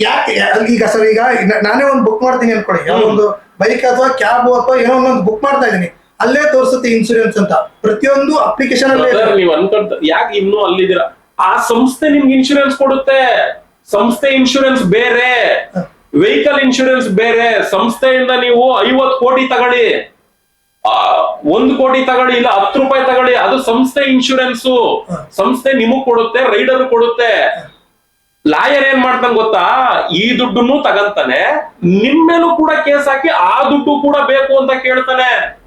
ಯಾಕೆ ಈಗ ಸರ್ ಈಗ ನಾನೇ ಒಂದು ಬುಕ್ ಮಾಡ್ತೀನಿ ಅನ್ಕೊಳ್ಳಿ. ಯಾವ ಒಂದು ಬೈಕ್ ಅಥವಾ ಕ್ಯಾಬ್ ಅಥವಾ ಏನೋ ಒಂದು ಬುಕ್ ಮಾಡ್ತಾ ಇದೀನಿ ಅಲ್ಲೇ ತೋರಿಸುತ್ತೆ ಇನ್ಶೂರೆನ್ಸ್ ಅಂತ. ಪ್ರತಿಯೊಂದು ಅಪ್ಲಿಕೇಶನ್ ಅಲ್ಲೇ ಇದೆ. ನೀವು ನೀವ್ ಅನ್ಕೊಂತ ಯಾಕೆ ಇನ್ನೂ ಅಲ್ಲಿದ್ದೀರಾ? ಆ ಸಂಸ್ಥೆ ನಿಮ್ಗೆ ಇನ್ಶೂರೆನ್ಸ್ ಕೊಡುತ್ತೆ. ಸಂಸ್ಥೆ ಇನ್ಶೂರೆನ್ಸ್ ಬೇರೆ. ವೆಹಿಕಲ್ ಇನ್ಶೂರೆನ್ಸ್ ಬೇರೆ. ಸಂಸ್ಥೆಯಿಂದ ನೀವು ಐವತ್ ಕೋಟಿ ತಗೊಳ್ಳಿ. ಆ, ಒಂದ್ ಕೋಟಿ ತಗೊಳ್ಳಿ ಇಲ್ಲ ಹತ್ತು ರೂಪಾಯಿ ತಗೊಳ್ಳಿ ಅದು ಸಂಸ್ಥೆ ಇನ್ಶೂರೆನ್ಸ್ ಸಂಸ್ಥೆ ನಿಮಗ್ ಕೊಡುತ್ತೆ ರೈಡರ್ ಕೊಡುತ್ತೆ. ಲಾಯರ್ ಏನ್ ಮಾಡ್ತಾನೆ ಗೊತ್ತಾ? ಈ ದುಡ್ಡನ್ನು ತಗಂತಾನೆ. ನಿಮ್ಮೇಲೂ ಕೂಡ ಕೇಸ್ ಹಾಕಿ ಆ ದುಡ್ಡು ಕೂಡ ಬೇಕು ಅಂತ ಕೇಳ್ತಾನೆ.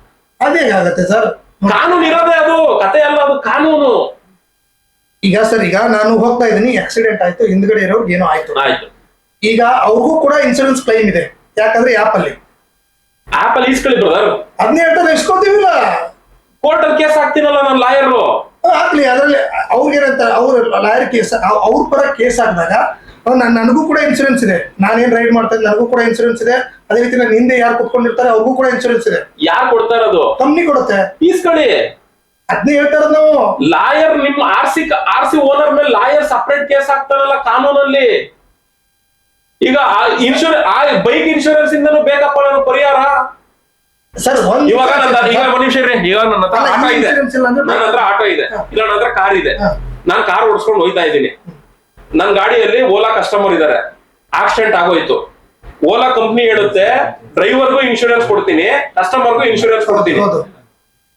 ಅದೇ ಆಗತ್ತೆ ಸರ್? ಕಾನೂನು ಇರೋದೇ ಅದು ಕತೆ ಅಲ್ಲ ಅದು ಕಾನೂನು. ಈಗ ಸರ್ ಈಗ ನಾನು ಹೋಗ್ತಾ ಇದ್ದೀನಿ ಆಕ್ಸಿಡೆಂಟ್ ಆಯ್ತು ಹಿಂದ್ಗಡೆ ಇರೋರ್ಗೆ ಏನೋ ಆಯ್ತು. ಆಯ್ತು. ಈಗ ಅವ್ರಿಗೂ ಕೂಡ ಇನ್ಸೂರೆನ್ಸ್ ಕ್ಲೈಮ್ ಇದೆ ಯಾಕಂದ್ರೆ ಆಪ್ ಅಲ್ಲಿ. ಆಪ್ ಅಲ್ಲಿ ಇಸ್ಕೊಳ್ಳಿ ಬ್ರದರ್ ಅದನ್ನ ಹೇಳ್ತಾರೆ ಇಸ್ಕೊತೀವಿಲ್ಲ. ಕೋರ್ಟ್ ಅಲ್ಲಿ ಕೇಸ್ ಹಾಕ್ತೀನಲ್ಲ ನಾನು ಲಾಯರ್ ಹಾಕ್ಲಿ ಅದ್ರಲ್ಲಿ ಅವ್ರಿಗೇನಂತಾರೆ ಅವ್ರ ಲಾಯರ್ ಕೇಸ್ ಅವ್ರ ಪರ ಕೇಸ್ ಹಾಕಿದಾಗ ನನ್ ನನಗೂ ಕೂಡ ಇನ್ಸೂರೆನ್ಸ್ ಇದೆ. ನಾನೇನ್ ರೈಡ್ ಮಾಡ್ತಾ ಇದ್ದೀನಿ ನನಗೂ ಕೂಡ ಇನ್ಸೂರೆನ್ಸ್ ಇದೆ. ಅದೇ ರೀತಿ ನನ್ನ ಹಿಂದೆ ಯಾರು ಕುತ್ಕೊಂಡಿರ್ತಾರೆ ಅವ್ರಿಗೂ ಕೂಡ ಇನ್ಸೂರೆನ್ಸ್ ಇದೆ. ಯಾರು ಕೊಡ್ತಾ ಇರೋದು? ಕಂಪ್ನಿ ಕೊಡುತ್ತೆ. ಈಸ್ಕೊಳ್ಳಿ. ಅದನ್ನೇ ಹೇಳ್ತಾ ಇರೋದು ನಾವು. ಲಾಯರ್ ನಿಮ್ R C R C owner ಮೇಲೆ ಲಾಯರ್ ಸಪ್ರೇಟ್ ಕೇಸ್ ಹಾಕ್ತಾರಲ್ಲ ಕಾನೂನಲ್ಲಿ. ಈಗ ಇನ್ಶೂರೆನ್ಸ್ ಆ ಬೈಕ್ ಇನ್ಶೂರೆನ್ಸ್ ಇಂದನು ಬೇಕಪ್ಪ ನಾನು ಪರಿಹಾರ? ಸರ್ ಇವಾಗ ನನ್ನ ಈಗ ಒಂದ್ ನಿಮಿಷ ರೀ ಈಗ ನನ್ನ ಹತ್ರ ಆಟೋ ಇದೆ. ಇನ್ಶೂರೆನ್ಸ್ ನನ್ನ ಹತ್ರ ಆಟೋ ಇದೆ. ಇಲ್ಲ ನನ್ನ ಹತ್ರ ಕಾರ್ ಇದೆ. ನಾನು ನಾನ್ ಕಾರ್ ಓಡಿಸ್ಕೊಂಡು ಹೋಯ್ತಾ ಇದ್ದೀನಿ. ನನ್ನ ಗಾಡಿಯಲ್ಲಿ ಓಲಾ ಕಸ್ಟಮರ್ ಇದ್ದಾರೆ ಆಕ್ಸಿಡೆಂಟ್ ಆಗೋಯ್ತು. ಓಲಾ ಕಂಪ್ನಿ ಹೇಳುತ್ತೆ ಡ್ರೈವರ್ಗೂ ಇನ್ಶೂರೆನ್ಸ್ ಕೊಡ್ತೀನಿ ಕಸ್ಟಮರ್ಗೂ ಇನ್ಶೂರೆನ್ಸ್ ಕೊಡ್ತೀನಿ.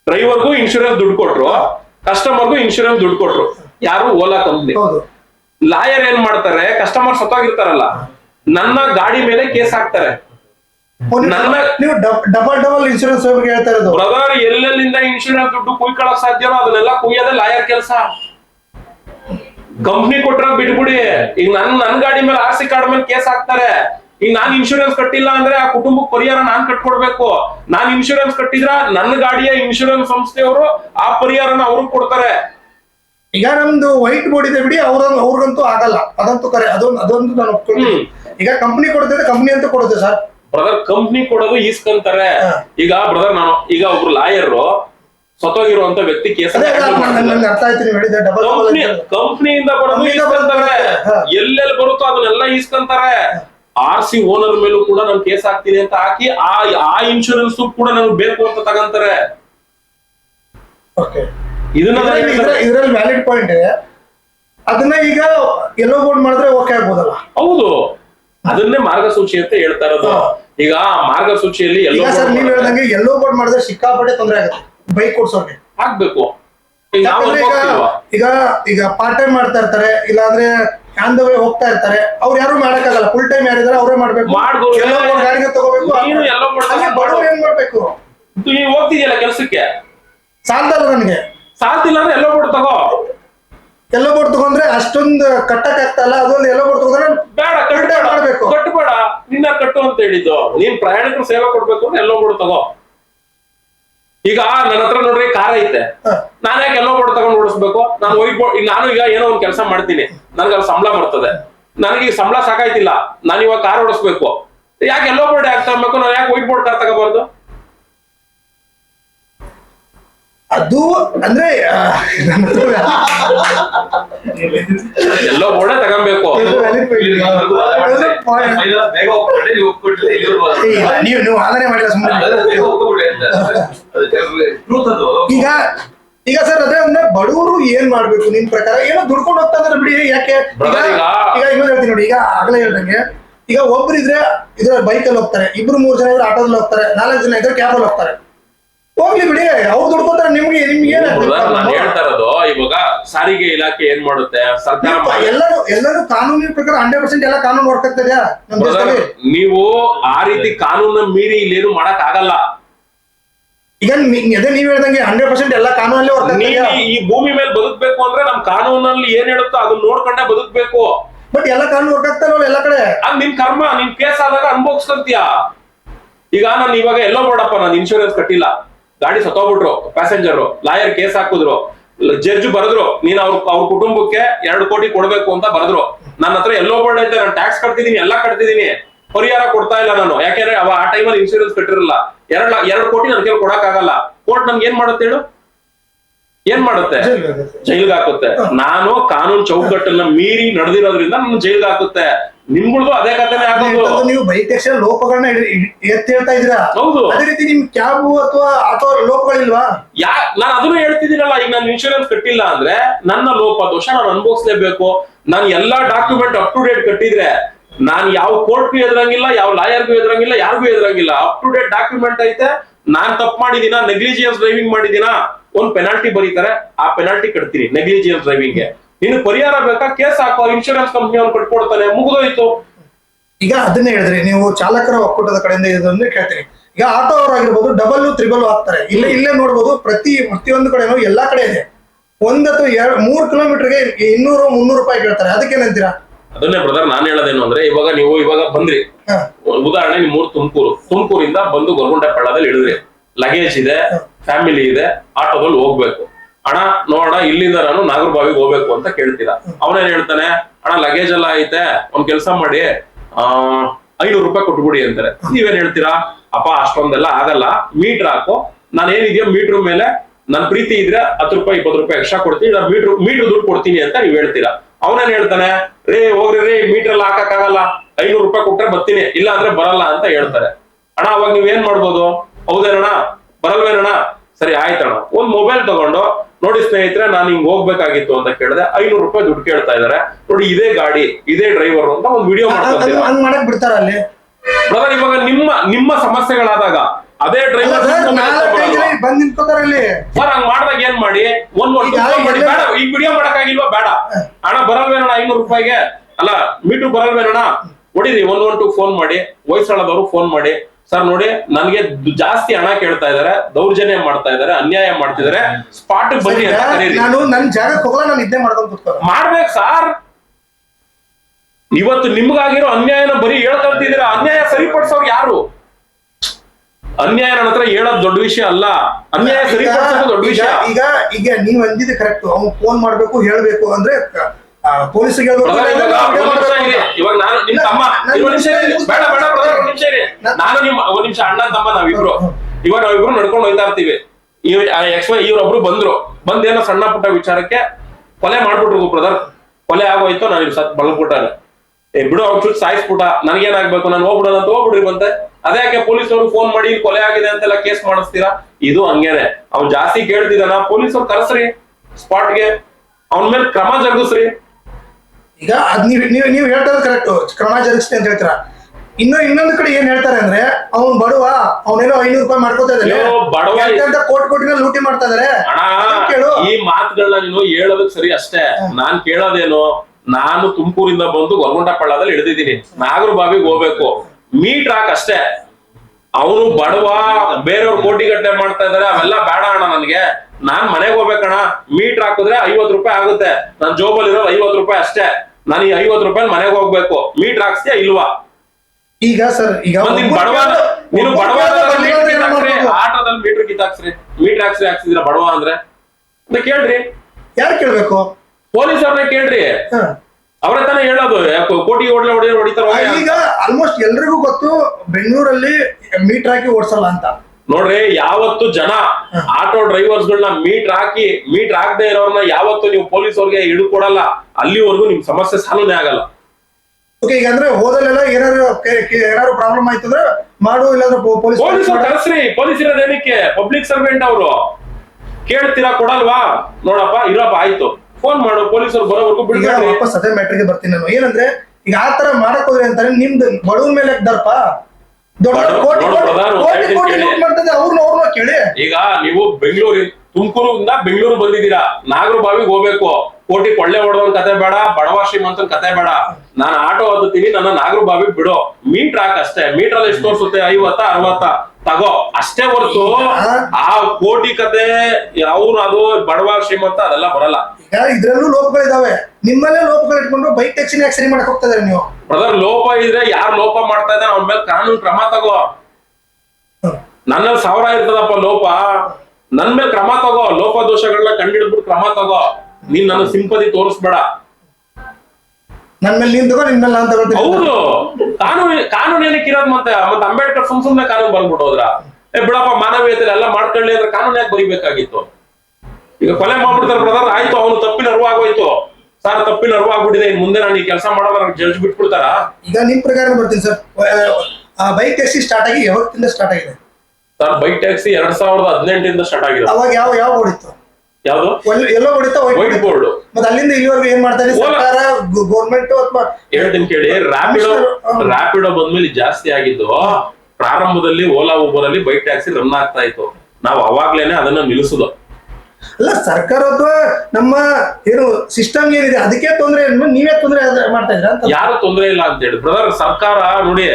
ಡ್ರೈವರ್ಗೂ ಇನ್ಶೂರೆನ್ಸ್ ದುಡ್ಡು ಕೊಟ್ರು ಕಸ್ಟಮರ್ಗೂ ಇನ್ಶೂರೆನ್ಸ್ ದುಡ್ಡು ಕೊಟ್ರು. ಯಾರು? ಓಲಾ ಕಂಪ್ನಿ ಲಾಯರ್ ಏನ್ ಮಾಡ್ತಾರೆ? ಕಸ್ಟಮರ್ ಸತ್ತೋಗಿರ್ತಾರಲ್ಲ. ನನ್ನ ಗಾಡಿ ಮೇಲೆ ಕೇಸ್ ಹಾಕ್ತಾರೆ. ನನ್ನ- ನೀವು ಡಬಲ್ ಡಬಲ್ ಇನ್ಶೂರೆನ್ಸ್ ಬಗ್ಗೆ ಹೇಳ್ತಾ ಇರೋದು. ಬ್ರದರ್ ಎಲ್ಲೆಲ್ಲಿಂದ ಇನ್ಶೂರೆನ್ಸ್ ದುಡ್ಡು ಕುಯ್ಕೊಳಕ್ ಸಾಧ್ಯನೋ ಅದನ್ನೆಲ್ಲ ಕುಯ್ಯೋದೇ ಲಾಯರ್ ಕೆಲಸ. ಕಂಪ್ನಿ ಕೊಟ್ರ ಬಿಟ್ಬಿಡಿ. ಈಗ ನನ್ ನನ್ ಗಾಡಿ ಮೇಲೆ ಆರ್ ಸಿ ಕಾರ್ಡ್ ಮೇಲೆ ಕೇಸ್ ಹಾಕ್ತಾರೆ. ಈಗ ನಾನ್ ಇನ್ಶೂರೆನ್ಸ್ ಕಟ್ಟಿಲ್ಲ ಅಂದ್ರೆ ಆ ಕುಟುಂಬಕ್ಕೆ ಪರಿಹಾರ ನಾನ್ ಕಟ್ಕೊಡ್ಬೇಕು. ನಾನ್ ಇನ್ಶೂರೆನ್ಸ್ ಕಟ್ಟಿದ್ರ ನನ್ನ ಗಾಡಿಯ ಇನ್ಶೂರೆನ್ಸ್ ಸಂಸ್ಥೆಯವರು ಆ ಪರಿಹಾರನ ಅವ್ರಿಗೆ ಕೊಡ್ತಾರೆ. ಈಗ ನಮ್ದು ವೈಟ್ ಬೋರ್ಡ್ ಇದೆ ಬಿಡಿ ಅವ್ರ ಅವ್ರಿಗಂತೂ ಆಗಲ್ಲ. ಅದಂತೂ ಕರೆ ಅದೊಂದು ಅದೊಂದು ನಾನು ಒಪ್ಕೊಳ್ತೀನಿ ಈಗ ಕಂಪ್ನಿ ಕೊಡುತ್ತೆ ಕಂಪ್ನಿ ಅಂತ ಕೊಡುತ್ತೆ ಸರ್. ಬ್ರದರ್ ಕಂಪ್ನಿ ಕೊಡೋದು ಈಸ್ಕೊಂತಾರೆ. ಈಗ ಬ್ರದರ್ ನಾನು ಈಗ ಒಬ್ರು ಲಾಯರ್ ಸತ್ತೋಗಿರುವಂತ ವ್ಯಕ್ತಿ ಕೇಸ್ ಕಂಪ್ನಿಯಿಂದ ಬರೋದು ಇಸ್ಕೊಂತಾರೆ. ಎಲ್ಲೆಲ್ಲಿ ಬರುತ್ತೋ ಅದನ್ನೆಲ್ಲ ಇಸ್ಕೊಂತಾರೆ ಆರ್ ಸಿ ಓನರ್ ಮೇಲೂ ಕೂಡ ನಾನು ಕೇಸ್ ಹಾಕ್ತೀನಿ ಅಂತ ಹಾಕಿ ಆ ಆ ಇನ್ಶೂರೆನ್ಸ್ ಕೂಡ ನನಗೆ ಬೇಕು ಅಂತ ತಗಂತಾರೆ. ಓಕೆ ಇದನ್ನ ನಾನು ಇದ್ರಲ್ಲಿ ವ್ಯಾಲಿಡ್ ಪಾಯಿಂಟ್ ಅದನ್ನ ಈಗ ಎಲ್ಲೋ ಬೋರ್ಡ್ ಮಾಡಿದ್ರೆ ಓಕೆ ಆಗ್ಬೋದಲ್ಲ? ಹೌದು. ಅದನ್ನೇ ಮಾರ್ಗಸೂಚಿ ಅಂತ ಹೇಳ್ತಾ ಇರೋದು. ಈಗ ಆ ಮಾರ್ಗಸೂಚಿಯಲ್ಲಿ ಎಲ್ಲೋ ಸರ್ ನೀವ್ ಹೇಳ್ದಂಗೆ ಎಲ್ಲೋ ಬೋರ್ಡ್ ಮಾಡಿದ್ರೆ ಸಿಕ್ಕಾಪಟ್ಟೆ ತೊಂದರೆ ಆಗುತ್ತೆ. ಬೈಕ್ ಕೊಡ್ಸೋಕೆ ಆಗ್ಬೇಕು. ಈಗ ಯಾಕಂದ್ರೆ ಈಗ ಈಗ ಈಗ ಪಾರ್ಟ್ ಟೈಮ್ ಮಾಡ್ತಾ ಇರ್ತಾರೆ ಇಲ್ಲಾಂದ್ರೆ ಆನ್ ದ ವೇ ಹೋಗ್ತಾ ಇರ್ತಾರೆ. ಅವ್ರು ಯಾರು ಮಾಡಕ್ಕಾಗಲ್ಲ. ಫುಲ್ ಟೈಮ್ ಯಾರಿದಾರೆ ಅವರೇ ಮಾಡ್ಬೇಕು. ಮಾಡ್ಬೋದು. ಎಲ್ಲೋ ಗಾಡಿಗೆ ತಗೋಬೇಕು. ನೀನು ಎಲ್ಲೋ ಹಾಗೆ ಬಡವ್ರು ಏನ್ ಮಾಡ್ಬೇಕು? ನೀವ್ ಹೋಗ್ತಿದ್ಯಲ್ಲ ಕೆಲ್ಸಕ್ಕೆ? ಸಾಲದಲ್ಲ ನನಗೆ ಸಾಲ್ತಿಲ್ಲ ಅಂದ್ರೆ ಎಲ್ಲೋ ಬೋರ್ಡ್ ತಗೋ. ಎಲ್ಲೋ ಬೋರ್ಡ್ ತಗೊಂಡ್ರೆ ಅಷ್ಟೊಂದು ಕಟ್ಟಕ್ ಆಗ್ತಲ್ಲ ಅದೊಂದು ಎಲ್ಲೋ ಬೋರ್ಡ್ ತಗೊಂಡ್ರೆ ಬೇಡ ಕಟ್ಟಬೇಡ ಮಾಡ್ಬೇಕು. ಕಟ್ಟಬೇಡ ನಿನ್ನ ಕಟ್ಟು ಅಂತ ಹೇಳಿದ್ದು. ನೀನ್ ಪ್ರಯಾಣಿಕರು ಸೇವೆ ಕೊಡ್ಬೇಕು ಅಂದ್ರೆ ಎಲ್ಲೋ ಬೋರ್ಡ್ ತಗೋ. ಈಗ ನನ್ನ ಹತ್ರ ನೋಡ್ರಿ ಕಾರ್ ಐತೆ. ನಾನು ಯಾಕೆ ಎಲ್ಲೋ ಬೋರ್ಡ್ ತಗೊಂಡು ಓಡಿಸ್ಬೇಕು? ನಾನು ವೈಟ್ ಬೋರ್ಡ್ ನಾನು ಈಗ ಏನೋ ಒಂದು ಕೆಲಸ ಮಾಡ್ತೀನಿ. ನನ್ಗೆ ಅಲ್ಲಿ ಸಂಬಳ ಬರ್ತದೆ. ನನಗೆ ಈಗ ಸಂಬಳ ಸಾಕಾಯ್ತಿಲ್ಲ. ನಾನು ಇವಾಗ ಕಾರ್ ಓಡಿಸ್ಬೇಕು. ಯಾಕೆ ಎಲ್ಲೋ ಬೋರ್ಡ್ ಯಾಕೆ ತಗೋಬೇಕು ನಾನು ಯಾಕೆ ವೈಟ್ ಬೋರ್ಡ್ ಕಾರ್ ತಗೋಬಾರ್ದು? ಅದು ಅಂದ್ರೆ ಎಲ್ಲೋ ಕೂಡ ತಗೊಬೇಕು. ನೀವು ನೀವು ಆಧಾರ ಮಾಡಿಲ್ಲ ಸುಮ್ಮನೆ ಈಗ ಈಗ ಸರ್ ಅದೇ ಅಂದ್ರೆ ಬಡವರು ಏನ್ ಮಾಡ್ಬೇಕು? ನಿಮ್ ಪ್ರಕಾರ ಏನೋ ದುಡ್ಕೊಂಡು ಹೋಗ್ತಾ ಇದಾರೆ ಬಿಡಿ. ಯಾಕೆ? ಈಗ ಈಗ- ಇನ್ನೊಂದು ಹೇಳ್ತೀನಿ ನೋಡಿ. ಈಗ ಆಗ್ಲೇ ಹೇಳ್ದಂಗೆ ಈಗ ಒಬ್ರು ಇದ್ರೆ ಇದ್ರ ಬೈಕಲ್ಲಿ ಹೋಗ್ತಾರೆ. ಇಬ್ರು ಮೂರ್ ಜನ ಇದ್ರೆ ಆಟೋದಲ್ಲಿ ಹೋಗ್ತಾರೆ. ನಾಲ್ಕು ಜನ ಇದ್ರೆ ಕ್ಯಾಬಲ್ಲಿ ಹೋಗ್ತಾರೆ. ಹೋಗ್ಲಿ ಬಿಡಿ ಅವ್ರು ದುಡ್ಕೋತಾರೆ ನಿಮ್ಗೆ ನಿಮ್ಗೆ ನಾನು ಹೇಳ್ತಾ ಇರೋದು ಇವಾಗ ಸಾರಿಗೆ ಇಲಾಖೆ ಏನ್ ಮಾಡುತ್ತೆ? ಸರ್ಕಾರ ಮಾಡಿ- ಎಲ್ಲರೂ ಎಲ್ಲರೂ ಕಾನೂನಿನ ಪ್ರಕಾರ ಹಂಡ್ರೆಡ್ ಪರ್ಸೆಂಟ್ ಎಲ್ಲ ಕಾನೂನು ವರ್ಕ್ ನಮ್ಮ ದೇಶದಲ್ಲಿ? ನೀವು ಆ ರೀತಿ ಕಾನೂನ ಮೀರಿ ಇಲ್ಲೇನು ಮಾಡಕ್ ಆಗಲ್ಲ ಈಗ ನಿ- ಅದೇ ನೀವ್ ಹೇಳ್ದಂಗೆ ಹಂಡ್ರೆಡ್ ಪರ್ಸೆಂಟ್ ಎಲ್ಲ ಕಾನೂನಲ್ಲಿ ವರ್ಕ್ ನೀವು ಈ ಭೂಮಿ ಮೇಲೆ ಬದುಕ್ಬೇಕು ಅಂದ್ರೆ ನಮ್ ಕಾನೂನಲ್ಲಿ ಏನ್ ಹೇಳುತ್ತೋ ಅದನ್ನ ನೋಡ್ಕೊಂಡೆ ಬದುಕ್ಬೇಕು. ಬಟ್ ಎಲ್ಲ ಕಾನೂನು ವರ್ಕ್ ಆಗ್ತಾ ಎಲ್ಲ ಕಡೆ? ಅದ್ ನಿನ್ ಕರ್ಮ ನಿನ್ ಕೇಸ್ ಆದಾಗ ಅನ್ಭೋಗ್ಸ್ಕೊಂತೀಯ ಈಗ ನಾನು ಇವಾಗ ಎಲ್ಲೋ ನೋಡಪ್ಪ ನಾನು ಇನ್ಶೂರೆನ್ಸ್ ಕಟ್ಟಿಲ್ಲ. ಗಾಡಿ ಸತ್ತೋಗ್ಬಿಟ್ರು ಪ್ಯಾಸೆಂಜರ್ ಲಾಯರ್ ಕೇಸ್ ಹಾಕಿದ್ರು ಜಡ್ಜ್ ಬರೆದ್ರು ನೀನ್ ಅವ್ರ ಅವ್ರ ಕುಟುಂಬಕ್ಕೆ ಎರಡು ಕೋಟಿ ಕೊಡ್ಬೇಕು ಅಂತ ಬರೆದ್ರು. ನನ್ನ ಹತ್ರ ಎಲ್ಲೋ ಬೋರ್ಡ್ ಐತೆ ನಾನು ಟ್ಯಾಕ್ಸ್ ಕಟ್ತಿದೀನಿ ಎಲ್ಲಾ ಕಟ್ತಿದೀನಿ. ಪರಿಹಾರ ಕೊಡ್ತಾ ಇಲ್ಲ ನಾನು. ಯಾಕೆಂದ್ರೆ ಅವ ಆ ಟೈಮಲ್ಲಿ ಇನ್ಶೂರೆನ್ಸ್ ಕಟ್ಟಿರಲ್ಲ. ಎರಡ್ ಎರಡು ಕೋಟಿ ನನ್ ಕೇಳಿ ಕೊಡಕ್ ಆಗಲ್ಲ ಕೋರ್ಟ್ ನಮ್ಗೆ ಏನ್ ಮಾಡುತ್ತೆ ಹೇಳು? ಏನ್ ಮಾಡುತ್ತೆ? ಜೈಲ್ಗೆ ಹಾಕುತ್ತೆ. ನಾನು ಕಾನೂನು ಚೌಕಟ್ಟನ್ನ ಮೀರಿ ನಡೆದಿರೋದ್ರಿಂದ ನನ್ನ ಜೈಲ್ಗೆ ಹಾಕುತ್ತೆ. ನಿಮ್ಗಳ್ದು ಅದೇ ಕಥೆನೇ ಆಗೋದು ಬೈಕ್ ಲೋಪಗಳನ್ನ ಎತ್ತಿ ಹೇಳ್ತಾ ಇದ್ದೀರಾ? ಹೌದು. ಅದೇ ರೀತಿ ನಿಮ್ ಕ್ಯಾಬ್ ಅಥವಾ ಆಟೋ ಲೋಪಗಳಿಲ್ವಾ? ಯಾ ನಾನು ಅದನ್ನು ಹೇಳ್ತಿದ್ದೀನಲ್ಲ ಈಗ ನಾನು ಇನ್ಶೂರೆನ್ಸ್ ಕಟ್ಟಿಲ್ಲ ಅಂದ್ರೆ ನನ್ನ ಲೋಪ ದೋಷ ನಾನು ಅನುಭವಿಸ್ಲೇಬೇಕು. ನಾನು ಎಲ್ಲಾ ಡಾಕ್ಯುಮೆಂಟ್ ಅಪ್ ಟು ಡೇಟ್ ಕಟ್ಟಿದ್ರೆ ನಾನು ಯಾವ ಕೋರ್ಟ್ಗೂ ಎದುರಂಗಿಲ್ಲ ಯಾವ ಲಾಯರ್ಗೂ ಎದುರಂಗಿಲ್ಲ ಯಾರಿಗೂ ಎದುರಂಗಿಲ್ಲ ಅಪ್ ಟು ಡೇಟ್ ಡಾಕ್ಯುಮೆಂಟ್ ಐತೆ ನಾನ್ ತಪ್ಪು ಮಾಡಿದೀನ ನೆಗ್ಲಿಜಿಯನ್ಸ್ ಡ್ರೈವಿಂಗ್ ಮಾಡಿದೀನ ಒಂದ್ ಪೆನಾಲ್ಟಿ ಬರೀತಾರೆ ಆ ಪೆನಾಲ್ಟಿ ಕಟ್ತೀನಿ ನೆಗ್ಲಿಜಿಯನ್ಸ್ ಡ್ರೈವಿಂಗ್ಗೆ ನೀನು ಪರಿಹಾರ ಬೇಕಾ? ಕೇಸ್ ಹಾಕೋ ಇನ್ಶೂರೆನ್ಸ್ ಕಂಪ್ನಿ ಅವ್ನು ಕಟ್ಕೊಡ್ತಾನೆ ಮುಗಿದೋಯ್ತು. ಈಗ ಅದನ್ನೇ ಹೇಳಿದ್ರಿ ನೀವು ಚಾಲಕರ ಒಕ್ಕೂಟದ ಕಡೆಯಿಂದ ಇದೊಂದು ಕೇಳ್ತೀನಿ. ಈಗ ಆಟೋ ಅವರಾಗಿರ್ಬೋದು ಡಬಲ್ ತ್ರಿಬಲ್ ಹಾಕ್ತಾರೆ ಇಲ್ಲೇ ಇಲ್ಲೇ ನೋಡ್ಬೋದು ಪ್ರತಿ ಪ್ರತಿಯೊಂದು ಕಡೆನೂ ಎಲ್ಲಾ ಕಡೆ ಇದೆ. ಒಂದ್ ಅಥವಾ ಎರಡ್ ಮೂರ್ ಕಿಲೋಮೀಟರ್ಗೆ ಇನ್ನೂರು ಮುನ್ನೂರು ರೂಪಾಯಿ ಕೇಳ್ತಾರೆ. ಅದಕ್ಕೇನಂತೀರಾ ಅದನ್ನೇ ಬ್ರದರ್ ನಾನು ಹೇಳೋದೇನು ಅಂದ್ರೆ ಇವಾಗ ನೀವು ಇವಾಗ ಬಂದ್ರಿ. ಉದಾಹರಣೆ ಉದಾಹರಣೆ ನಿಮ್ಮೂರು ತುಮಕೂರು. ತುಮಕೂರಿಂದ ಬಂದು ಗೊರಗುಂಟೆ ಪಳ್ಳದಲ್ಲಿ ಇಳಿದ್ರಿ. ಲಗೇಜ್ ಇದೆ ಫ್ಯಾಮಿಲಿ ಇದೆ ಆಟೋದಲ್ಲಿ ಹೋಗ್ಬೇಕು. ಅಣ್ಣ ನೋಡ ಇಲ್ಲಿಂದ ನಾನು ನಾಗರಬಾವಿಗೆ ಹೋಗ್ಬೇಕು ಅಂತ ಕೇಳ್ತೀರಾ? ಅವನೇನ್ ಹೇಳ್ತಾನೆ? ಅಣ್ಣ ಲಗೇಜ್ ಎಲ್ಲ ಐತೆ ಒಂದ್ ಕೆಲಸ ಮಾಡಿ. ಆ, ಐನೂರು ರೂಪಾಯಿ ಕೊಟ್ಬಿಡಿ ಅಂತಾರೆ. ನೀವೇನ್ ಹೇಳ್ತೀರಾ? ಅಪ್ಪ, ಅಷ್ಟೊಂದೆಲ್ಲ ಆಗಲ್ಲ. ಮೀಟರ್ ಹಾಕು. ನಾನು ಏನಿದೆಯೋ? ಮೀಟರ್ ಮೇಲೆ ನನ್ ಪ್ರೀತಿ ಇದ್ರೆ ಹತ್ತು ರೂಪಾಯಿ, ಇಪ್ಪತ್ತು ರೂಪಾಯಿ ಎಕ್ಸ್ಟ್ರಾ ಕೊಡ್ತೀನಿ. ನಾನು ಮೀಟರ್ ಮೀಟರ್ ದುಡ್ಡು ಕೊಡ್ತೀನಿ ಅಂತ ನೀವು ಹೇಳ್ತೀರಾ? ಅವನೇನ್ ಹೇಳ್ತಾನೆ? ರೇ, ಹೋಗ್ರಿ, ರೇ ಮೀಟರ್ ಎಲ್ಲ ಹಾಕಕ್ಕಾಗಲ್ಲ. ಐನೂರು ರೂಪಾಯಿ ಕೊಟ್ರೆ ಬರ್ತೀನಿ. ಇಲ್ಲ ಅಂದ್ರೆ ಬರಲ್ಲ ಅಂತ ಹೇಳ್ತಾರೆ. ಅಣ್ಣ, ಅವಾಗ ನೀವ್ ಏನ್ ಮಾಡ್ಬೋದು? ಹೌದೇನಣ್ಣ? ಬರಲ್ವೇನಣ್ಣ? ಸರಿ, ಆಯ್ತಣ್ಣ. ಒಂದ್ ಮೊಬೈಲ್ ತಗೊಂಡು ನೋಡಿ ಸ್ನೇಹಿತರೆ ನಾನು ಹಿಂಗ್ ಹೋಗ್ಬೇಕಾಗಿತ್ತು ಅಂತ ಕೇಳಿದೆ ಐನೂರು ರೂಪಾಯಿ ದುಡ್ಡು ಕೇಳ್ತಾ ಇದಾರೆ ನೋಡಿ ಇದೇ ಗಾಡಿ ಇದೇ ಡ್ರೈವರ್ ಅಂತ ಒಂದು ವಿಡಿಯೋ ಮಾಡ್ತಾರೆ ಮಾಡಕ್ ಬಿಡ್ತಾರ ಅಲ್ಲಿ? ಬ್ರದರ್ ಇವಾಗ ನಿಮ್ಮ ನಿಮ್ಮ ಸಮಸ್ಯೆಗಳಾದಾಗ ಅದೇ ಡ್ರೈವರ್ ಬಂದ್ ನಿಂತ್ಕೋತಾರ ಇಲ್ಲಿ ಸರ್ ಹಂಗ್ ಮಾಡ್ದಾಗ ಏನ್ ಮಾಡಿ? ಒಂದ್ ವರ್ಷ ಮಾಡಿ. ಬೇಡ ಈಗ ವಿಡಿಯೋ ಮಾಡಕ್ಕಾಗಿಲ್ವಾ? ಬೇಡ. ಹಣ ಬರಲ್ವೇನಣ್ಣ ಐನೂರು ರೂಪಾಯಿಗೆ? ಅಲ್ಲ ಮೀಟು ಬರಲ್ವೇನಣ್ಣ? ಹೊಡಿರಿ ಒನ್ ಒನ್ ಟು ಫೋನ್ ಮಾಡಿ. ವಯಸ್ಸಾಳದವ್ರು ಫೋನ್ ಮಾಡಿ. ಸರ್ ನೋಡಿ ನನಗೆ ಜಾಸ್ತಿ ಹಣ ಕೇಳ್ತಾ ಇದಾರೆ ದೌರ್ಜನ್ಯ ಮಾಡ್ತಾ ಇದಾರೆ ಅನ್ಯಾಯ ಮಾಡ್ತಿದಾರೆ ಸ್ಪಾಟ್ ಬನ್ನಿ ನಾನು ನನ್ ಜಾಗಕ್ಕೆ ಹೋಗಲ್ಲ ನಾನು ಇದ್ದೇ ಮಾಡ್ಕೊಂಡು ಮಾಡ್ಬೇಕು ಸರ್ ಇವತ್ತು ನಿಮ್ಗಾಗಿರೋ ಅನ್ಯಾಯನ ಬರೀ ಹೇಳ್ಕೊಂತಿದ್ದೀರಾ ಅನ್ಯಾಯ ಸರಿಪಡಿಸೋರು ಯಾರು? ಅನ್ಯಾಯ ನನ್ನ ಹತ್ರ ಹೇಳೋದ್ ದೊಡ್ಡ ವಿಷಯ ಅಲ್ಲ. ಅನ್ಯಾಯ ಸರಿಪಡಿಸೋದು ದೊಡ್ಡ ವಿಷಯ. ಈಗ ಈಗ ನೀವ್ ಅಂದಿದ್ದು ಕರೆಕ್ಟ್ ಅವ್ನು ಫೋನ್ ಮಾಡ್ಬೇಕು ಹೇಳ್ಬೇಕು ಅಂದ್ರೆ Brother, ಇವಾಗ ನಾನು ನಿಮ್ ತಮ್ಮ ನಿಮಿಷ ಬೇಡ ಬೇಡ ನಿಮಿಷ ನಾನು ನಿಮ್ ಒಂದ್ ನಿಮಿಷ ಅಣ್ಣ ತಮ್ಮ ನಾವಿಬ್ರು. ಇವಾಗ ನಾವಿಬ್ರು ನಡ್ಕೊಂಡು ಹೋಗ್ತಾ ಇರ್ತೀವಿ. ವೈ ಇವ್ರೊಬ್ರು ಬಂದ್ರು. ಬಂದೇನೋ ಸಣ್ಣ ಪುಟ್ಟ ವಿಚಾರಕ್ಕೆ ಕೊಲೆ ಮಾಡ್ಬಿಟ್ರು ಬ್ರದರ್ ಕೊಲೆ ಆಗೋಯ್ತು ನಾನು ಸತ್ ಬಲ್ಬಿಟ್ಟಾನೆ ಏ ಬಿಡು ಅವ್ರು ಚೂಟ್ ಸಾಯಿಸ್ಬಿಟ್ಟ. ನನಗೇನಾಗ್ಬೇಕು? ನಾನು ಹೋಗ್ಬಿಡೋಣ ಅಂತ ಹೋಗ್ಬಿಡ್ರಿ ಬಂತೆ. ಅದೇ ಯಾಕೆ ಪೊಲೀಸರು ಫೋನ್ ಮಾಡಿ ಕೊಲೆ ಆಗಿದೆ ಅಂತೆಲ್ಲ ಕೇಸ್ ಮಾಡಿಸ್ತೀರಾ? ಇದು ಹಂಗೇನೆ. ಅವ್ನ್ ಜಾಸ್ತಿ ಕೇಳ್ತಿದಾನ ಪೊಲೀಸರು ಕರೆಸ್ರಿ. ಸ್ಪಾಟ್ಗೆ ಅವನ ಮೇಲೆ ಕ್ರಮ ಜರುಗಿಸ್ರಿ ಈಗ ಅದ್ ನೀವ್ ನೀವ್ ನೀವ್ ಹೇಳ್ತಾ ಕರೆಕ್ಟ್ ಕ್ರಮ ಜರುಗಿಸ್ತೀನಿ ಅಂತ ಹೇಳ್ತೀರಾ? ಇನ್ನು ಇನ್ನೊಂದು ಕಡೆ ಏನ್ ಹೇಳ್ತಾರೆ ಅಂದ್ರೆ ಅವ್ನ್ ಬಡವ ಅವನೇನೋ ಐನೂರು ರೂಪಾಯಿ ಮಾಡ್ಕೋತಾ ಇದ್ದಾನೆ. ಅಯ್ಯೋ, ಬಡವ ಅಂತ ಕೋಟಿ ಕೋಟಿನ ಲೂಟಿ ಮಾಡ್ತಾ ಇದಾರೆ. ಅಣ್ಣ ಕೇಳು. ಈ ಮಾತುಗಳನ್ನ ನೀನು ಹೇಳೋದಕ್ ಸರಿ ಅಷ್ಟೇ. ನಾನ್ ಕೇಳೋದೇನು ನಾನು ತುಮಕೂರಿಂದ ಬಂದು ಗೊರಗುಂಟ ಪಳ್ಳದಲ್ಲಿ ಇಳಿದಿದ್ದೀನಿ. ನಾಗರಬಾವಿಗೆ ಹೋಗ್ಬೇಕು. ಮೀಟ್ ಹಾಕ್ ಅಷ್ಟೇ. ಅವನು ಬಡವ ಬೇರೆಯವ್ರು ಕೋಟಿ ಗಟ್ಟಲೆ ಮಾಡ್ತಾ ಇದಾರೆ ಅವೆಲ್ಲ ಬೇಡ ಅಣ್ಣ ನನ್ಗೆ. ನಾನ್ ಮನೆಗೆ ಹೋಗ್ಬೇಕಣ್ಣ ಮೀಟರ್ ಹಾಕಿದ್ರೆ ಐವತ್ ರೂಪಾಯಿ ಆಗುತ್ತೆ. ನನ್ ಜೋಬಲ್ಲಿ ಇರೋ ಐವತ್ ರೂಪಾಯಿ ಅಷ್ಟೇ. ನಾನು ಈ ಐವತ್ ರೂಪಾಯಿ ಮನೆಗೆ ಹೋಗ್ಬೇಕು. ಮೀಟರ್ ಹಾಕ್ಸ್ತೀಯ ಇಲ್ವಾ? ಈಗ ಸರ್ ಈಗ ಬಡವ ನೀನು ಬಡವ ಆಟೋದಲ್ಲಿ ಮೀಟರ್ ಕಿತ್ತಾಕ್ಸ್ರಿ. ಮೀಟರ್ ಹಾಕ್ಸ್ರಿ ಹಾಕ್ಸಿದ್ರ ಬಡವ ಅಂದ್ರೆ. ಕೇಳ್ರಿ. ಯಾರು ಕೇಳ್ಬೇಕು? ಪೊಲೀಸರನ್ನ ಕೇಳ್ರಿ. ಅವ್ರ ತಾನೇ ಹೇಳೋದು ಕೋಟಿ ಹೊಡ್ಲೆ ಹೊಡೆ ಹೊಡಿತಾರ ಈಗ ಆಲ್ಮೋಸ್ಟ್ ಎಲ್ರಿಗೂ ಗೊತ್ತು ಬೆಂಗಳೂರಲ್ಲಿ ಮೀಟರ್ ಹಾಕಿ ಓಡಿಸಲ್ಲ ಅಂತ. ನೋಡ್ರಿ ಯಾವತ್ತು ಜನ ಆಟೋ ಡ್ರೈವರ್ಸ್ ಗಳನ್ನ ಮೀಟರ್ ಹಾಕಿ ಮೀಟರ್ ಹಾಕದೇ ಇರೋರ್ನ ಯಾವತ್ತು ನೀವು ಪೊಲೀಸ್ ಅವ್ರಿಗೆ ಹಿಡ್ಕೊಡಲ್ಲ ಅಲ್ಲಿವರೆಗೂ ನಿಮ್ ಸಮಸ್ಯೆ ಸಾಲನೆ ಆಗಲ್ಲ. ಓಕೆ ಈಗ ಅಂದ್ರೆ ಹೋದಲ್ಲೆಲ್ಲ ಏನಾದ್ರು ಏನಾದ್ರು ಪ್ರಾಬ್ಲಮ್ ಆಯ್ತಂದ್ರೆ ಮಾಡು ಇಲ್ಲಾಂದ್ರೆ ಪೊಲೀಸ್ ಪೊಲೀಸ್ ಕಳಿಸ್ರಿ ಪೊಲೀಸ್ ಇರೋದೇನಕ್ಕೆ? ಪಬ್ಲಿಕ್ ಸರ್ವೆಂಟ್ ಅವರು. ಕೇಳ್ತೀರಾ ಕೊಡಲ್ವಾ? ನೋಡಪ್ಪ ಇರಪ್ಪ ಆಯ್ತು. ಫೋನ್ ಮಾಡು ಪೊಲೀಸರು ಬರೋವರೆಗೂ ಈಗ ವಾಪಸ್ ಅದೇ ಮ್ಯಾಟ್ರಿಗೆ ಬರ್ತೀನಿ ನಾನು. ಏನಂದ್ರೆ ಈಗ ಆ ತರ ಮಾಡಕ್ ಹೋದ್ರೆ ಅಂತಾರೆ ನಿಮ್ದು ಬಡವ್ರ ಮೇಲೆ ದರ್ಪ? ದೊಡ್ಡ ಕೋಟಿ ಕೋಟಿ ಕೋಟಿ ಕೇಳಿ. ಲೂಟ್ ಮಾಡ್ತದೆ ಅವ್ರನ್ನ ಅವ್ರನ್ನ ಕೇಳಿ. ಈಗ ನೀವು ಬೆಂಗಳೂರಿ ತುಮಕೂರಿಂದ ಬೆಂಗಳೂರು ಬಂದಿದ್ದೀರಾ. ನಾಗರ ಬಾವಿಗೆ ಹೋಗ್ಬೇಕು. ಕೋಟಿ ಕೊಳ್ಳೆ ಹೊಡೆದವನ್ ಕತೆ ಬೇಡ ಬಡವ ಶ್ರೀಮಂತನ್ ಕತೆ ಬೇಡ. ನಾನು ಆಟೋ ಹತ್ತೀನಿ ನನ್ನ ನಾಗರ ಬಾವಿ ಬಿಡು. ಮೀಟರ್ ಹಾಕ್ ಅಷ್ಟೇ. ಮೀಟರ್ ಅಲ್ಲಿ ಎಷ್ಟು ತೋರ್ಸುತ್ತೆ? ಐವತ್ತ ಅರವತ್ತ? ತಗೋ. ಅಷ್ಟೇ ಹೊರತು ಆ ಕೋಟಿ ಕತೆ ಅವ್ರು ಅದು ಬಡವ ಶ್ರೀಮಂತ ಅದೆಲ್ಲ ಬರಲ್ಲ. ಈಗ ಇದ್ರಲ್ಲೂ ಲೋಪಗಳಿದಾವೆ ನಿಮ್ಮಲ್ಲೇ ಲೋಪಗಳು ಇಟ್ಕೊಂಡು ಬೈಕ್ ಟ್ಯಾಕ್ಸಿನ ಯಾಕೆ ಸರಿ ಮಾಡಕ್ ಹೋಗ್ತಾ ಇದಾರೆ ನೀವು. ಬ್ರದರ್ ಲೋಪ ಇದ್ರೆ ಯಾರು ಲೋಪ ಮಾಡ್ತಾ ಇದ್ದಾರೆ ಅವ್ರ ಮೇಲೆ ಕಾನೂನು ಕ್ರಮ ತಗೋ. ನನ್ನಲ್ಲಿ ಸಾವಿರ ಇರ್ತದಪ್ಪ ಲೋಪ. ನನ್ ಮೇಲೆ ಕ್ರಮ ತಗೋ. ಲೋಪ ದೋಷಗಳನ್ನ ಕಂಡಿಡ್ಬಿಟ್ಟು ಕ್ರಮ ತಗೋ. ನೀನ್ ನನ್ನ ಸಿಂಪತಿ ತೋರಿಸ್ಬೇಡ. ನನ್ ಮೇಲೆ ನೀನ್ ತಗೋ ನಿನ್ ಮೇಲೆ ನಾನು ತಗೊಳ್ತೀನಿ. ಹೌದು. ಕಾನೂನು ಕಾನೂನು ಏನಕ್ಕೆ ಇರೋದ್ ಮತ್ತೆ? ಮತ್ತೆ ಅಂಬೇಡ್ಕರ್ ಸುಮ್ ಸುಮ್ನೆ ಕಾನೂನು ಬಂದ್ಬಿಟ್ಟು ಹೋದ್ರ? ಏ ಬಿಡಪ್ಪ ಮಾನವೀಯತೆ ಎಲ್ಲ ಮಾಡ್ಕೊಳ್ಳಿ ಅಂದ್ರೆ ಕಾನೂನು ಯಾಕೆ ಬರಿಬೇಕಾಗಿತ್ತು? ಈಗ ಕೊಲೆ ಮಾಡ್ಬಿಡ್ತಾರೆ ಬ್ರದರ್ ಆಯ್ತು ಅವನು ತಪ್ಪಿನ ಅರಿವು ಆಗೋಯ್ತು ಸರ್ ತಪ್ಪಿನ ಅರ್ವಾಗ್ಬಿಟ್ಟಿದೆ ಇನ್ ಮುಂದೆ ನಾನು ಈ ಕೆಲಸ ಮಾಡೋದ್ರ ಜಡ್ಜ್ ಬಿಟ್ಬಿಡ್ತಾರ? ಈಗ ನಿಮ್ ಪ್ರಕಾರ ಬರ್ತೀನಿ ಸರ್. ಆ ಬೈಕ್ ಟ್ಯಾಕ್ಸಿ ಸ್ಟಾರ್ಟ್ ಆಗಿ ಯಾವತ್ತಿಂದ ಸ್ಟಾರ್ಟ್ ಆಗಿದೆ? ಸರ್ ಬೈಕ್ ಟ್ಯಾಕ್ಸಿ ಎರಡ್ ಸಾವಿರದ ಹದಿನೆಂಟರಿಂದ ಸ್ಟಾರ್ಟ್ ಆಗಿದೆ ಅವಾಗ ಯಾವ ಯಾವ ಹೊಡಿತು ಯಾವ್ದು? ಎಲ್ಲೋ ಹೊಡಿತಾ ವೈಟ್ ಬೋರ್ಡ್ ಮತ್ತೆ ಅಲ್ಲಿಂದ ಇಲ್ಲಿವರೆಗೂ ಏನ್ ಮಾಡ್ತಾರೆ. ಸರ್ಕಾರ ಗೌರ್ಮೆಂಟ್ ಅಥವಾ ಹೇಳ್ತೀನಿ ಕೇಳಿ ರ್ಯಾಪಿಡೋ. ರ್ಯಾಪಿಡೋ ಬಂದ್ಮೇಲೆ ಜಾಸ್ತಿ ಆಗಿದ್ದು ಪ್ರಾರಂಭದಲ್ಲಿ ಓಲಾ ಊಬರ್ ಅಲ್ಲಿ ಬೈಕ್ ಟ್ಯಾಕ್ಸಿ ರನ್ ಆಗ್ತಾ ಇತ್ತು. ನಾವು ಅವಾಗ್ಲೇನೆ ಅದನ್ನ ನಿಲ್ಲಿಸುದು. ಅಲ್ಲ ಸರ್ಕಾರ ಅಥವಾ ನಮ್ಮ ಏನು ಸಿಸ್ಟಮ್ ಏನಿದೆ ಅದಕ್ಕೆ ತೊಂದರೆ? ನೀವೇ ತೊಂದರೆ ಮಾಡ್ತಾ ಇದ್ರ ಅಂತ ಯಾರು ತೊಂದರೆ ಇಲ್ಲ ಅಂತ ಹೇಳಿ. ಬ್ರದರ್ ಸರ್ಕಾರ ನೋಡಿ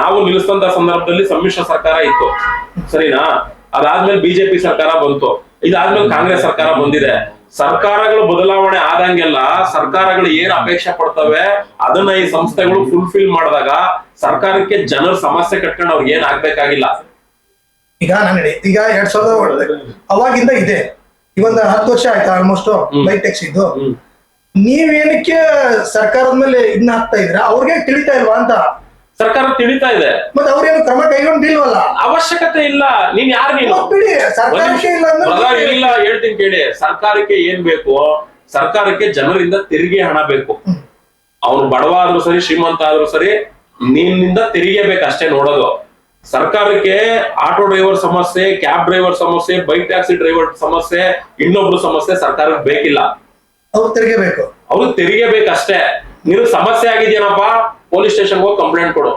ನಾವು ನಿಲ್ಲಿಸಿದಂತ ಸಂದರ್ಭದಲ್ಲಿ ಸಮ್ಮಿಶ್ರ ಸರ್ಕಾರ ಇತ್ತು. ಸರಿನಾ? ಅದಾದ್ಮೇಲೆ ಬಿಜೆಪಿ ಸರ್ಕಾರ ಬಂತು. ಇದಾದ್ಮೇಲೆ ಕಾಂಗ್ರೆಸ್ ಸರ್ಕಾರ ಬಂದಿದೆ. ಸರ್ಕಾರಗಳು ಬದಲಾವಣೆ ಆದಂಗೆಲ್ಲ ಸರ್ಕಾರಗಳು ಏನ್ ಅಪೇಕ್ಷೆ ಪಡ್ತವೆ ಅದನ್ನ ಈ ಸಂಸ್ಥೆಗಳು ಫುಲ್ಫಿಲ್ ಮಾಡಿದಾಗ ಸರ್ಕಾರಕ್ಕೆ ಜನರ ಸಮಸ್ಯೆ ಕಟ್ಕೊಂಡು ಅವ್ರಿಗೆ ಏನ್ ಆಗ್ಬೇಕಾಗಿಲ್ಲ. ಈಗ ನಾನು ಹೇಳಿ ಈಗ ಎರಡ್ ಸಾವಿರದ ಅವಾಗಿಂದ ಇದೆ. ಇವೊಂದು ಹತ್ತು ವರ್ಷ ಆಯ್ತಾ ಆಲ್ಮೋಸ್ಟ್ ಲೈಟ್ ಬೈಕ್ ಇದ್ದು ನೀವೇನಕ್ಕೆ ಸರ್ಕಾರದ ಮೇಲೆ ಇದನ್ನ ಹಾಕ್ತಾ ಇದ್ರ ಅವ್ರಿಗೆ ತಿಳಿತಾ ಇಲ್ವಾ ಅಂತ? ಸರ್ಕಾರ ತಿಳಿತಾ ಇದೆ. ಮತ್ತೆ ಅವ್ರೇನು ಕ್ರಮ ಕೈಗೊಂಡಿಲ್ವಲ್ಲ? ಅವಶ್ಯಕತೆ ಇಲ್ಲ. ನೀನ್ ಯಾರು ನೀನು? ಬಿಡಿ ಸರ್ಕಾರಕ್ಕೆ ಇಲ್ಲ ಅಂದ್ರೆ ಇಲ್ಲ ಹೇಳ್ತೀನಿ ಕೇಳಿ. ಸರ್ಕಾರಕ್ಕೆ ಏನ್ ಬೇಕು ಸರ್ಕಾರಕ್ಕೆ ಜನರಿಂದ ತೆರಿಗೆ ಹಣ ಬೇಕು. ಅವ್ನು ಬಡವ ಆದ್ರೂ ಸರಿ ಶ್ರೀಮಂತ ಆದ್ರೂ ಸರಿ ನಿನ್ನಿಂದ ತೆರಿಗೆ ಬೇಕು ಅಷ್ಟೇ ನೋಡೋದು. ಸರ್ಕಾರಕ್ಕೆ ಆಟೋ ಡ್ರೈವರ್ ಸಮಸ್ಯೆ ಕ್ಯಾಬ್ ಡ್ರೈವರ್ ಸಮಸ್ಯೆ ಬೈಕ್ ಟ್ಯಾಕ್ಸಿ ಡ್ರೈವರ್ ಸಮಸ್ಯೆ ಇನ್ನೊಬ್ರು ಸಮಸ್ಯೆ ಸರ್ಕಾರಕ್ಕೆ ಬೇಕಿಲ್ಲ. ಅವ್ರು ತೆರಿಗೆ ಬೇಕು ಅವ್ರು ತೆರಿಗೆ ಬೇಕಷ್ಟೇ ನಿನಗ್ ಸಮಸ್ಯೆ ಆಗಿದ್ಯೇನಪ್ಪ? ಪೊಲೀಸ್ ಸ್ಟೇಷನ್ ಹೋಗಿ ಕಂಪ್ಲೇಂಟ್ ಕೊಡು.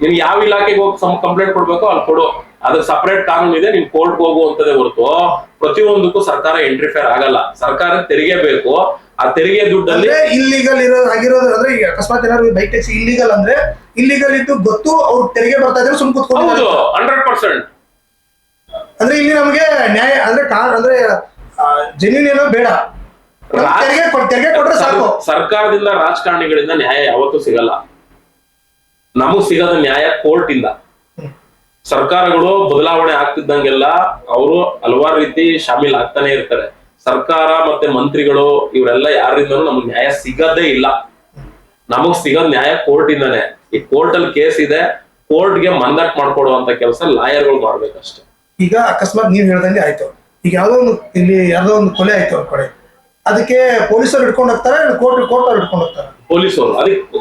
ನಿನ್ ಯಾವ ಇಲಾಖೆಗೆ ಹೋಗಿ ಕಂಪ್ಲೇಂಟ್ ಕೊಡ್ಬೇಕು ಅಲ್ಲಿ ಕೊಡು. ಅದಕ್ಕೆ ಸಪರೇಟ್ ಕಾನೂನು ಇದೆ ನೀನ್ ಕೋರ್ಟ್ ಹೋಗುವಂತದೇ ಹೊರತು ಪ್ರತಿಯೊಂದಕ್ಕೂ ಸರ್ಕಾರ ಎಂಟ್ರಿಫೇರ್ ಆಗಲ್ಲ. ಸರ್ಕಾರ ತೆರಿಗೆ ಬೇಕು ಆ ತೆರಿಗೆ ದುಡ್ಡಲ್ಲಿ ಅಂದ್ರೆ ಇಲ್ಲಿಗಲ್ ಇರೋ ಆಗಿರೋದು ಅಂದ್ರೆ ಈಗ ಅಕಸ್ಮಾತ್ ಏನಾದ್ರು ಬೈಕ್ ಟ್ಯಾಕ್ಸಿ ಇಲ್ಲಿಗಲ್ ಅಂದ್ರೆ ಇಲ್ಲಿಗಲ್ ಇದ್ದು ಗೊತ್ತು ಅವ್ರು ತೆರಿಗೆ ಬರ್ತಾ ಇದ್ರೆ ಸುಮ್ ಹೌದು ಕುತ್ಕೊಂಡು ಹಂಡ್ರೆಡ್ ಪರ್ಸೆಂಟ್ ಅಂದ್ರೆ ಇಲ್ಲಿ ನಮಗೆ ನ್ಯಾಯ ಅಂದ್ರೆ ಅಂದ್ರೆ ಜಮೀನ್ ಏನೋ ಬೇಡ. ನಮ್ಗೆ ರಾಜ್- ತೆರಿಗೆ ಕೊಡ್- ತೆರಿಗೆ ಕೊಟ್ರೆ ಸಾಕು. ಸರ್ಕಾರದಿಂದ ರಾಜಕಾರಣಿಗಳಿಂದ ನ್ಯಾಯ ಯಾವತ್ತೂ ಸಿಗಲ್ಲ. ನಮಗ್ ಸಿಗದ ನ್ಯಾಯ ಕೋರ್ಟ್ ಇಂದ ಸರ್ಕಾರಗಳು ಬದಲಾವಣೆ ಆಗ್ತಿದ್ದಂಗೆಲ್ಲ ಅವರು ಹಲವಾರು ರೀತಿ ಶಾಮೀಲ್ ಆಗ್ತಾನೆ ಇರ್ತಾರೆ. ಸರ್ಕಾರ ಮತ್ತೆ ಮಂತ್ರಿಗಳು ಇವರೆಲ್ಲ ಯಾರಿಂದನೂ ನಮ್ಗೆ ನ್ಯಾಯ ಸಿಗದೇ ಇಲ್ಲ. ನಮಗ್ ಸಿಗೋದ್ ನ್ಯಾಯ ಕೋರ್ಟ್ ಇಂದಾನೆ ಈ ಕೋರ್ಟ್ ಅಲ್ಲಿ ಕೇಸ್ ಇದೆ ಕೋರ್ಟ್ಗೆ ಮಂದಟ್ ಮಾಡ್ಕೊಡುವಂತ ಕೆಲಸ ಲಾಯರ್ಗಳು ಮಾಡ್ಬೇಕಷ್ಟೇ. ಈಗ ಅಕಸ್ಮಾತ್ ನೀವ್ ಹೇಳ್ದಂಗೆ ಆಯ್ತು. ಈಗ ಯಾವ್ದೋ ಒಂದು ಇಲ್ಲಿ ಯಾವ್ದೋ ಒಂದು ಕೊಲೆ ಆಯ್ತು ಅವ್ರ ಕಡೆ. ಅದಕ್ಕೆ ಪೊಲೀಸರು ಹಿಡ್ಕೊಂಡು ಹೋಗ್ತಾರೆ ಕೋರ್ಟ್ ಕೋರ್ಟ್ ಅವ್ರು ಹಿಡ್ಕೊಂಡು ಹೋಗ್ತಾರೆ? ಪೊಲೀಸರು ಅದಕ್ಕೆ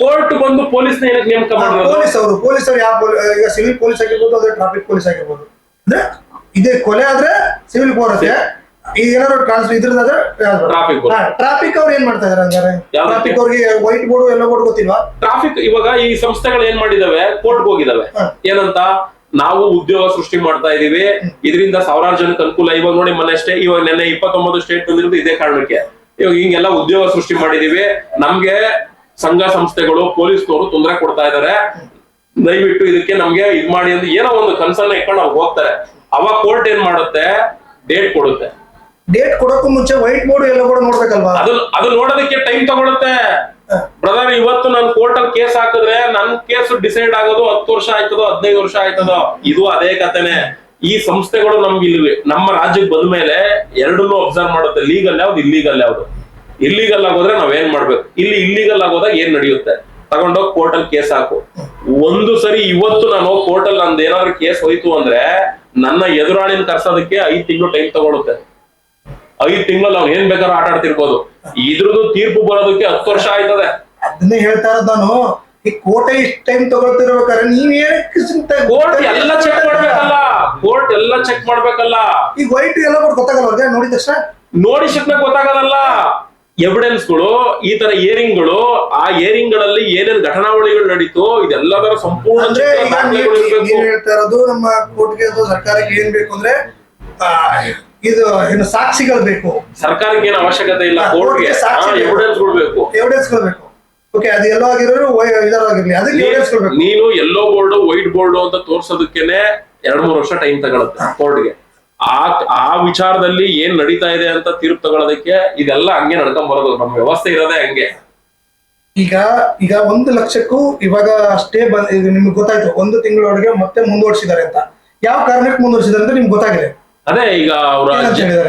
ಕೋರ್ಟ್ ಬಂದು ಪೊಲೀಸ್ ಏನಕ್ಕೆ ನೇಮಕ ಮಾಡಿರೋದು? ಪೊಲೀಸ್ ಅವರು ಪೊಲೀಸ್ ಅವ್ರು ಯಾವ ಈಗ ಸಿವಿಲ್ ಪೊಲೀಸ್ ಆಗಿರ್ಬೋದು ಅದೇ ಟ್ರಾಫಿಕ್ ಪೊಲೀಸ್ ಆಗಿರ್ಬೋದು. ಅಂದ್ರೆ ಇದೇ ಕೊಲೆ ಆದ್ರೆ ಸಿವಿಲ್ ಬರುತ್ತೆ ಈಗ ಏನಾದ್ರು ಟ್ರಾನ್ಸ್ ಇದ್ರದಾದ್ರೆ ಟ್ರಾಫಿಕ್ ಟ್ರಾಫಿಕ್ ಅವ್ರು ಏನ್ ಮಾಡ್ತಾ ಇದಾರೆ ಹಂಗಾರೆ? ಟ್ರಾಫಿಕ್ ಅವ್ರಿಗೆ ವೈಟ್ ಬೋರ್ಡ್ ಎಲ್ಲ ಬೋರ್ಡ್ ಗೊತ್ತಿಲ್ವಾ? ಟ್ರಾಫಿಕ್ ಇವಾಗ ಈ ಸಂಸ್ಥೆಗಳು ಏನ್ ಮಾಡಿದಾವೆ? ಕೋರ್ಟ್ ಹೋಗಿದಾವೆ. ಏನಂತ? ನಾವು ಉದ್ಯೋಗ ಸೃಷ್ಟಿ ಮಾಡ್ತಾ ಇದೀವಿ. ಇದರಿಂದ ಸಾವಿರಾರು ಜನಕ್ಕೆ ಅನುಕೂಲ. ಇವಾಗ ನೋಡಿ ಮೊನ್ನೆ ಅಷ್ಟೇ ಇವಾಗ ನೆನ್ನೆ ಇಪ್ಪತ್ತೊಂಬತ್ತು ಸ್ಟೇಟ್ ಬಂದಿರೋದು ಇದೇ ಕಾರಣಕ್ಕೆ. ಇವಾಗ ಹಿಂಗೆಲ್ಲ ಉದ್ಯೋಗ ಸೃಷ್ಟಿ ಮಾಡಿದೀವಿ. ನಮ್ಗೆ ಸಂಘ ಸಂಸ್ಥೆಗಳು ಪೊಲೀಸ್ನವರು ತೊಂದರೆ ಕೊಡ್ತಾ ಇದಾರೆ. ದಯವಿಟ್ಟು ಇದಕ್ಕೆ ನಮ್ಗೆ ಇದ್ ಮಾಡಿ ಅಂತ ಏನೋ ಒಂದು ಕನ್ಸರ್ನ್ ಇಟ್ಕೊಂಡು ಅವ್ರು ಹೋಗ್ತಾರೆ. ಅವಾಗ ಕೋರ್ಟ್ ಏನ್ ಮಾಡುತ್ತೆ? ಡೇಟ್ ಕೊಡುತ್ತೆ. ಡೇಟ್ ಕೊಡೋಕ್ಕೂ ಮುಂಚೆ ವೈಟ್ ಬೋರ್ಡ್ ಎಲ್ಲ ಕೂಡ ನೋಡ್ಬೇಕಲ್ವಾ? ಅದು ಅದು ನೋಡೋದಕ್ಕೆ ಟೈಮ್ ತಗೊಳುತ್ತೆ. ಬ್ರದರ್ ಇವತ್ತು ನಾನು ಕೋರ್ಟ್ ಅಲ್ಲಿ ಕೇಸ್ ಹಾಕಿದ್ರೆ ನನ್ ಕೇಸ್ ಡಿಸೈಡ್ ಆಗೋದು ಹತ್ತು ವರ್ಷ ಆಯ್ತದೋ ಹದಿನೈದು ವರ್ಷ ಆಯ್ತದೋ? ಇದು ಅದೇ ಕತೆನೆ ಈ ಸಂಸ್ಥೆಗಳು ನಮ್ಗೆ ಇಲ್ಲಿ ನಮ್ಮ ರಾಜ್ಯಕ್ಕೆ ಬಂದ ಮೇಲೆ ಎರಡನ್ನೂ ಅಬ್ಸರ್ವ್ ಮಾಡುತ್ತೆ. ಲೀಗಲ್ ಯಾವ್ದು ಇಲ್ಲಿಗಲ್ ಯಾವ್ದು? ಇಲ್ಲಿಗಲ್ ಆಗೋದ್ರೆ ನಾವ್ ಏನ್ ಮಾಡ್ಬೇಕು? ಇಲ್ಲಿ ಇಲ್ಲಿಗಲ್ ಆಗೋದಾಗ ಏನ್ ನಡೆಯುತ್ತೆ? ತಗೊಂಡೋಗಿ ಕೋರ್ಟ್ ಅಲ್ಲಿ ಕೇಸ್ ಹಾಕು. ಒಂದು ಸರಿ ಇವತ್ತು ನಾನು ಕೋರ್ಟ್ ಅಲ್ಲಿ ನಂದು ಏನಾದ್ರು ಕೇಸ್ ಹೋಯ್ತು ಅಂದ್ರೆ ನನ್ನ ಎದುರಾಳಿನ ಕರ್ಸೋದಕ್ಕೆ ಐದ್ ತಿಂಗಳು ಟೈಮ್ ತಗೊಳುತ್ತೆ. ಐದ್ ತಿಂಗಳಲ್ಲಿ ಅವ್ನು ಏನ್ ಬೇಕಾದ್ರೂ ಆಟ ಆಡ್ತಿರ್ಬೋದು. ಇದ್ರದ್ದು ತೀರ್ಪು ಬರೋದಕ್ಕೆ ಹತ್ತು ವರ್ಷ ಆಯ್ತದೆ. ಅದನ್ನೇ ಹೇಳ್ತಾ ಇರೋದು ನಾನು. ಈ ಕೋಟೆ ಇಷ್ಟ ಟೈಮ್ ತಗೊಳ್ತಿರ್ಬೇಕಾದ್ರೆ ನೀವ್ ಏನಕ್ಕೆ ಕೋರ್ಟ್ ಎಲ್ಲ ಚೆಕ್ ಮಾಡ್ಬೇಕಲ್ಲ. ಕೋರ್ಟ್ ಎಲ್ಲ ಚೆಕ್ ಮಾಡ್ಬೇಕಲ್ಲ. ಈಗ ವೈಟ್ ಎಲ್ಲ ಗೊತ್ತಾಗಲ್ಲ ನೋಡಿದ ತಕ್ಷಣ? ನೋಡಿ ಗೊತ್ತಾಗಲ್ಲ ಎವಿಡೆನ್ಸ್ಗಳು ಈ ತರ ಏರಿಂಗ್ಗಳು ಆ ಏರಿಂಗ್ಗಳಲ್ಲಿ ಏನೇನ್ ಘಟನಾವಳಿಗಳು ನಡೀತು ಇದೆಲ್ಲದರ ಸಂಪೂರ್ಣ ಅಂದ್ರೆ ಈಗ ನೀವು ಹೇಳ್ತಾ ಇರೋದು ನಮ್ಮ ಕೋರ್ಟ್ಗೆ ಅಥವಾ ಸರ್ಕಾರಕ್ಕೆ ಏನ್ ಬೇಕು ಅಂದ್ರೆ ಇದು ಏನು ಸಾಕ್ಷಿಗಳು ಬೇಕು. ಸರ್ಕಾರಕ್ಕೆ ಏನು ಅವಶ್ಯಕತೆ ಇಲ್ಲ ಎವಿಡೆನ್ಸ್ ಕೋರ್ಟ್ಗೆ ಸಾಕ್ಷಿ ಬೇಕು. ಎವಿಡೆನ್ಸ್ಗಳು ಬೇಕು ಓಕೆ ಅದು ಎಲ್ಲೋ ಆಗಿರೋರು ಇದಾಗಿರ್ಲಿ ಅದಕ್ಕೆ ಎವಿಡೆನ್ಸ್ ಕೊಡ್ಬೇಕು. ಬೇಕು ನೀನು ಎಲ್ಲೋ ಬೋರ್ಡ್ ವೈಟ್ ಬೋರ್ಡ್ ಅಂತ ತೋರ್ಸೋದಕ್ಕೆನೆ ಎರಡ್ ಮೂರು ವರ್ಷ ಟೈಮ್ ತಗೊಳುತ್ತೆ ಕೋರ್ಟ್ಗೆ ಆ ಆ ವಿಚಾರದಲ್ಲಿ ಏನ್ ನಡೀತಾ ಇದೆ ಅಂತ ತೀರ್ಪು ತಗೊಳ್ಳೋದಕ್ಕೆ ಇದೆಲ್ಲ ಹಂಗೆ ನಡ್ಕೊಂಡ್ ಬರೋದು. ನಮ್ಮ ವ್ಯವಸ್ಥೆ ಇರೋದೇ ಹಂಗೆ. ಈಗ ಈಗ ಒಂದು ಲಕ್ಷಕ್ಕೂ ಇವಾಗ ಅಷ್ಟೇ ಬಂದ್ ಇದು ನಿಮ್ಗೆ ಗೊತ್ತಾಯ್ತು. ಒಂದು ತಿಂಗಳೊಳಗೆ ಮತ್ತೆ ಮುಂದುವರ್ಸಿದ್ದಾರೆ ಅಂತ. ಯಾವ ಕಾರಣಕ್ಕೆ ಮುಂದುವರ್ಸಿದ್ದಾರೆ ಅಂತ ನಿಮ್ಗೆ ಗೊತ್ತಾಗಿದೆ. ಅದೇ ಈಗ ಅವರ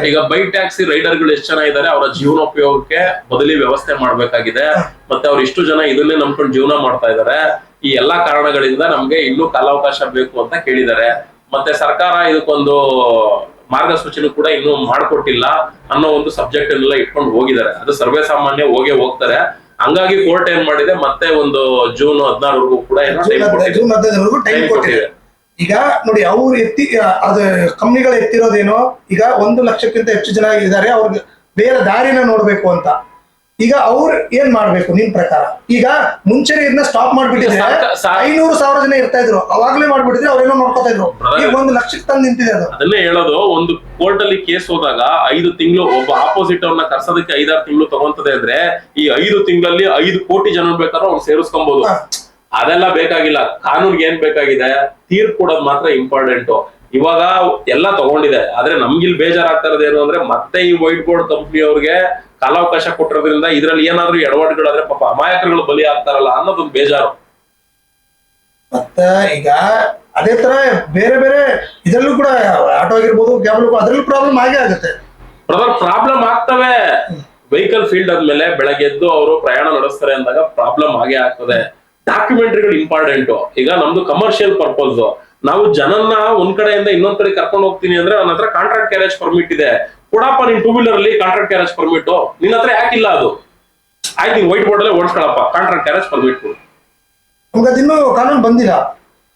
ಈಗ ಬೈಕ್ ಟ್ಯಾಕ್ಸಿ ರೈಡರ್ಗಳು ಎಷ್ಟು ಜನ ಇದ್ದಾರೆ ಅವರ ಜೀವನೋಪಯೋಗಕ್ಕೆ ಬದಲಿ ವ್ಯವಸ್ಥೆ ಮಾಡ್ಬೇಕಾಗಿದೆ. ಮತ್ತೆ ಅವ್ರು ಇಷ್ಟು ಜನ ಇದನ್ನೇ ನಂಬ್ಕೊಂಡು ಜೀವನ ಮಾಡ್ತಾ ಇದಾರೆ. ಈ ಎಲ್ಲಾ ಕಾರಣಗಳಿಂದ ನಮ್ಗೆ ಇನ್ನೂ ಕಾಲಾವಕಾಶ ಬೇಕು ಅಂತ ಕೇಳಿದ್ದಾರೆ. ಮತ್ತೆ ಸರ್ಕಾರ ಇದಕ್ಕೊಂದು ಮಾರ್ಗಸೂಚಿನೂ ಕೂಡ ಇನ್ನೂ ಮಾಡ್ಕೊಟ್ಟಿಲ್ಲ ಅನ್ನೋ ಒಂದು ಸಬ್ಜೆಕ್ಟ್ ಎಲ್ಲ ಇಟ್ಕೊಂಡು ಹೋಗಿದ್ದಾರೆ. ಅದು ಸರ್ವೇ ಸಾಮಾನ್ಯ ಹೋಗೇ ಹೋಗ್ತಾರೆ. ಹಂಗಾಗಿ ಕೋರ್ಟ್ ಏನ್ ಮಾಡಿದೆ ಮತ್ತೆ ಒಂದು ಜೂನ್ ಹದಿನಾರವರೆಗೂ ಕೂಡ ಟೈಮ್ ಕೊಟ್ಟಿದೆ. ಈಗ ನೋಡಿ ಅವ್ರು ಎತ್ತಿ ಅದು ಕಂಪ್ನಿಗಳು ಎತ್ತಿರೋದೇನೋ ಈಗ ಒಂದು ಲಕ್ಷಕ್ಕಿಂತ ಹೆಚ್ಚು ಜನ ಇದ್ದಾರೆ ಅವ್ರಿಗೆ ಬೇರೆ ದಾರಿನ ನೋಡ್ಬೇಕು ಅಂತ. ಈಗ ಅವ್ರು ಏನ್ ಮಾಡ್ಬೇಕು ನಿನ್ ಪ್ರಕಾರ? ಈಗ ಮುಂಚೆ ಇದನ್ನ ಸ್ಟಾಪ್ ಮಾಡ್ಬಿಟ್ಟಿದ್ರೆ ಐನೂರು ಸಾವಿರ ಜನ ಇರ್ತಾ ಇದ್ರು. ಅವಾಗ್ಲೇ ಮಾಡ್ಬಿಟ್ಟಿದ್ರೆ ಅವ್ರೇನೋ ನೋಡ್ಕೊತಾ ಇದ್ರು. ಈಗ ಒಂದು ಲಕ್ಷಕ್ಕೆ ತಂದು ನಿಂತಿದೆ ಅದು. ಅದನ್ನೇ ಹೇಳೋದು ಒಂದು ಕೋರ್ಟ್ ಅಲ್ಲಿ ಕೇಸ್ ಹೋದಾಗ ಐದು ತಿಂಗಳು ಒಬ್ಬ ಆಪೋಸಿಟ್ ಅವ್ರನ್ನ ಕರ್ಸೋದಕ್ಕೆ ಐದಾರು ತಿಂಗಳು ತಗೊಂತದೆ ಅಂದ್ರೆ ಈ ಐದು ತಿಂಗಳಲ್ಲಿ ಐದು ಕೋಟಿ ಜನ ಬೇಕಾದ್ರೆ ಅವ್ರು ಸೇರಿಸ್ಕೊಬಹುದು. ಅದೆಲ್ಲ ಬೇಕಾಗಿಲ್ಲ. ಕಾನೂನ್ಗೆ ಏನ್ ಬೇಕಾಗಿದೆ? ತೀರ್ಪು ಕೊಡೋದು ಮಾತ್ರ ಇಂಪಾರ್ಟೆಂಟ್ ಇವಾಗ ಎಲ್ಲ ತಗೊಂಡಿದೆ. ಆದ್ರೆ ನಮ್ಗಿಲ್ ಬೇಜಾರಾಗ್ತಾ ಇರೋದು ಏನು ಅಂದ್ರೆ ಮತ್ತೆ ಈ ವೈಟ್ ಬೋರ್ಡ್ ಕಂಪ್ನಿ ಅವ್ರಿಗೆ ಕಾಲಾವಕಾಶ ಕೊಟ್ಟಿರೋದ್ರಿಂದ ಇದ್ರಲ್ಲಿ ಏನಾದ್ರೂ ಎಡವಟ್ಗಳಾದ್ರೆ ಪಾಪ ಅಮಾಯಕರುಗಳು ಬಲಿ ಆಗ್ತಾರಲ್ಲ ಅನ್ನೋದೊಂದು ಬೇಜಾರು. ಮತ್ತೆ ಈಗ ಅದೇ ತರ ಬೇರೆ ಬೇರೆ ಇದರಲ್ಲೂ ಕೂಡ ಆಟೋ ಆಗಿರ್ಬೋದು ಕ್ಯಾಬ್ಲೂ ಅದ್ರಲ್ಲೂ ಪ್ರಾಬ್ಲಮ್ ಆಗೇ ಆಗುತ್ತೆ. ಬ್ರದರ್ ಪ್ರಾಬ್ಲಮ್ ಆಗ್ತವೆ. ವೆಹಿಕಲ್ ಫೀಲ್ಡ್ ಆದ್ಮೇಲೆ ಬೆಳಗ್ಗೆ ಎದ್ದು ಅವರು ಪ್ರಯಾಣ ನಡೆಸ್ತಾರೆ ಅಂದಾಗ ಪ್ರಾಬ್ಲಮ್ ಆಗೇ ಆಗ್ತದೆ. ಡಾಕ್ಯುಮೆಂಟ್ರಿಗಳು ಇಂಪಾರ್ಟೆಂಟ್ ಈಗ ನಮ್ದು ಕಮರ್ಷಿಯಲ್ ಪರ್ಪಸ್ ನಾವು ಜನನ್ನ ಒಂದ್ ಕಡೆಯಿಂದ ಇನ್ನೊಂದ್ ಕಡೆ ಕರ್ಕೊಂಡು ಹೋಗ್ತೀನಿ ಅಂದ್ರೆ ನನ್ನ ಹತ್ರ ಕಾಂಟ್ರಾಕ್ಟ್ ಕ್ಯಾರೇಜ್ ಪರ್ಮಿಟ್ ಇದೆ. ಕೊಡಪ್ಪ ನಿನ್ ಟೂ ವೀಲರ್ ಅಲ್ಲಿ ಕಾಂಟ್ರಾಕ್ಟ್ ಕ್ಯಾರೇಜ್ ಪರ್ಮಿಟ್ ನಿನ್ನ ಹತ್ರ ಯಾಕಿಲ್ಲ ಅದು? ಆಯ್ತು ನೀವು ವೈಟ್ ಬೋರ್ಡ್ ಅಲ್ಲೇ ಓಡಿಸ್ಕೊಳಪ್ಪ. ಕಾಂಟ್ರಾಕ್ಟ್ ಕ್ಯಾರೇಜ್ ಪರ್ಮಿಟ್ ಅದಿನ್ನೂ ಕಾನೂನು ಬಂದಿಲ್ಲ.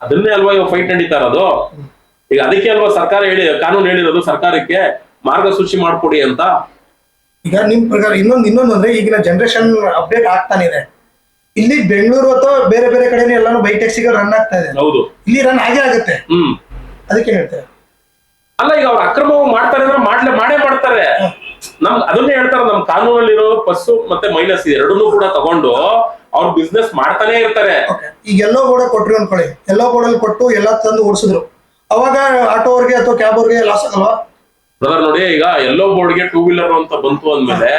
ಅದನ್ನೇ ಅಲ್ವಾ ಇವಾಗ ಫೈಟ್ ನಡೀತಾ ಇರೋದು? ಈಗ ಅದಕ್ಕೆ ಅಲ್ವಾ ಸರ್ಕಾರ ಹೇಳಿ ಕಾನೂನು ಹೇಳಿರೋದು ಸರ್ಕಾರಕ್ಕೆ ಮಾರ್ಗಸೂಚಿ ಮಾಡ್ಕೊಡಿ ಅಂತ? ಈಗ ನಿಮ್ ಪ್ರಕಾರ ಇನ್ನೊಂದು ಇನ್ನೊಂದು ಅಂದ್ರೆ ಈಗಿನ ಜನರೇಷನ್ ಅಪ್ಡೇಟ್ ಆಗ್ತಾನಿದೆ ಇದೆ. ಇಲ್ಲಿ ಬೆಂಗಳೂರು ಅಥವಾ ಬೇರೆ ಬೇರೆ ಕಡೆ ಎಲ್ಲಾನು ಬೈಕ್ ಟ್ಯಾಕ್ಸಿಗಳು ರನ್ ಆಗ್ತಾ ಇದೆ. ಹೌದು. ಇಲ್ಲಿ ರನ್ ಆಗೇ ಆಗುತ್ತೆ. ಹ್ಮ್. ಅದಕ್ಕೆ ಹೇಳ್ತಾರೆ ಅಲ್ಲ ಈಗ ಅವ್ರು ಅಕ್ರಮ ಮಾಡ್ತಾರೆ ಅಂದ್ರೆ ಮಾಡ್ಲೇ ಮಾಡೇ ಮಾಡ್ತಾರೆ. ನಮ್ ಅದನ್ನೇ ಹೇಳ್ತಾರೆ ನಮ್ ಕಾನೂನಲ್ಲಿರೋ ಪ್ಲಸ್ ಮತ್ತೆ ಮೈನಸ್ ಎರಡನ್ನೂ ಕೂಡ ತಗೊಂಡು ಅವ್ರು ಬಿಸ್ನೆಸ್ ಮಾಡ್ತಾನೆ ಇರ್ತಾರೆ. ಓಕೆ ಈಗ ಎಲ್ಲೋ ಬೋರ್ಡ್ ಕೊಟ್ರಿ ಅನ್ಕೊಳ್ಳಿ. ಎಲ್ಲೋ ಬೋರ್ಡ್ ಅಲ್ಲಿ ಕೊಟ್ಟು ಎಲ್ಲ ತಂದು ಓಡಿಸಿದ್ರು. ಅವಾಗ ಆಟೋ ಅವ್ರಿಗೆ ಅಥವಾ ಕ್ಯಾಬ್ ಅವ್ರಿಗೆ ಲಾಸ್ ಆಗಲ್ವಾ? ಬ್ರದರ್ ನೋಡಿ ಈಗ ಎಲ್ಲೋ ಬೋರ್ಡ್ಗೆ ಟೂ ವೀಲರ್ ಅಂತ ಬಂತು ಅಂದ್ಮೇಲೆ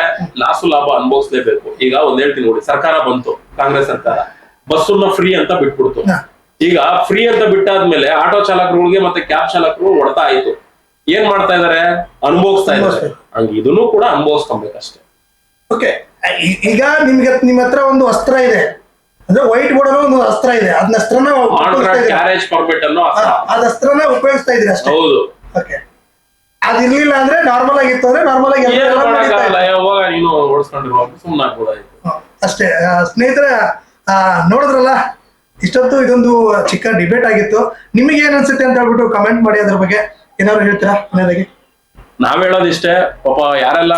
ಲಾಸು ಲಾಭ ಅನುಭವಿಸ್ಲೇಬೇಕು. ಈಗ ಒಂದ್ ಹೇಳ್ತೀನಿ ನೋಡಿ ಸರ್ಕಾರ ಬಂತು ಕಾಂಗ್ರೆಸ್ ಸರ್ಕಾರ. ಬಸ್ಸನ್ನ ಫ್ರೀ ಅಂತ ಬಿಟ್ಬಿಡ್ತು. ಈಗ ಫ್ರೀ ಅಂತ ಬಿಟ್ಟಾದ್ಮೇಲೆ ಆಟೋ ಚಾಲಕರುಗಳಿಗೆ ಮತ್ತೆ ಕ್ಯಾಬ್ ಚಾಲಕರು ಹೊಡೆತ ಆಯ್ತು. ಏನ್ ಮಾಡ್ತಾ ಇದಾರೆ? ಅನುಭವಿಸ್ತಾ ಇದ್ದಾರೆ. ಹಂಗ ಇದನ್ನು ಕೂಡ ಅನುಭವಿಸ್ಕೊಬೇಕಷ್ಟೇ. ಓಕೆ ಈಗ ನಿಮ್ಗೆ ನಿಮ್ ಹತ್ರ ಒಂದು ಅಸ್ತ್ರ ಇದೆ. ಅಂದ್ರೆ ವೈಟ್ ಬೋರ್ಡ್ ಅನ್ನೋ ಒಂದು ಅಸ್ತ್ರ ಇದೆ. ಅದನ್ನ ಅಸ್ತ್ರನ. ಕ್ಯಾರೇಜ್ ಪರ್ಮಿಟ್ ಅನ್ನೋ ಅದ್ ಅಸ್ತ್ರನ ಉಪಯೋಗಿಸ್ತಾ ಇದ್ರಿ ಅಷ್ಟೇ? ಹೌದು. ಓಕೆ ಅದಿರ್ಲಿಲ್ಲ ಅಂದ್ರೆ ನಾರ್ಮಲ್ ಆಗಿತ್ತು ಅಂದ್ರೆ ನಾರ್ಮಲ್ ಆಗಿ ಎಲ್ಲ ನಡೀತಾ. ಯಾವಾಗ ನೀನು ಸುಮ್ಮನೆ ಆಗ್ಬೋದಾಯ್ತು. ಅಷ್ಟೇ. ಆ, ಸ್ನೇಹಿತರೆ ಆ, ನೋಡಿದ್ರಲ್ಲ ಇಷ್ಟೊತ್ತು ಇದೊಂದು ಚಿಕ್ಕ ಡಿಬೇಟ್ ಆಗಿತ್ತು. ನಿಮಗೆ ಏನ್ ಅನ್ಸುತ್ತೆ ಅಂತ ಹೇಳ್ಬಿಟ್ಟು ಕಮೆಂಟ್ ಮಾಡಿ ಅದ್ರ ಬಗ್ಗೆ. ಏನಾದ್ರು ಹೇಳ್ತೀರಾ ಕೊನೆಯದಾಗಿ ನಾವ್ ಹೇಳೋದಿಷ್ಟೇ ಪಾಪ ಯಾರೆಲ್ಲ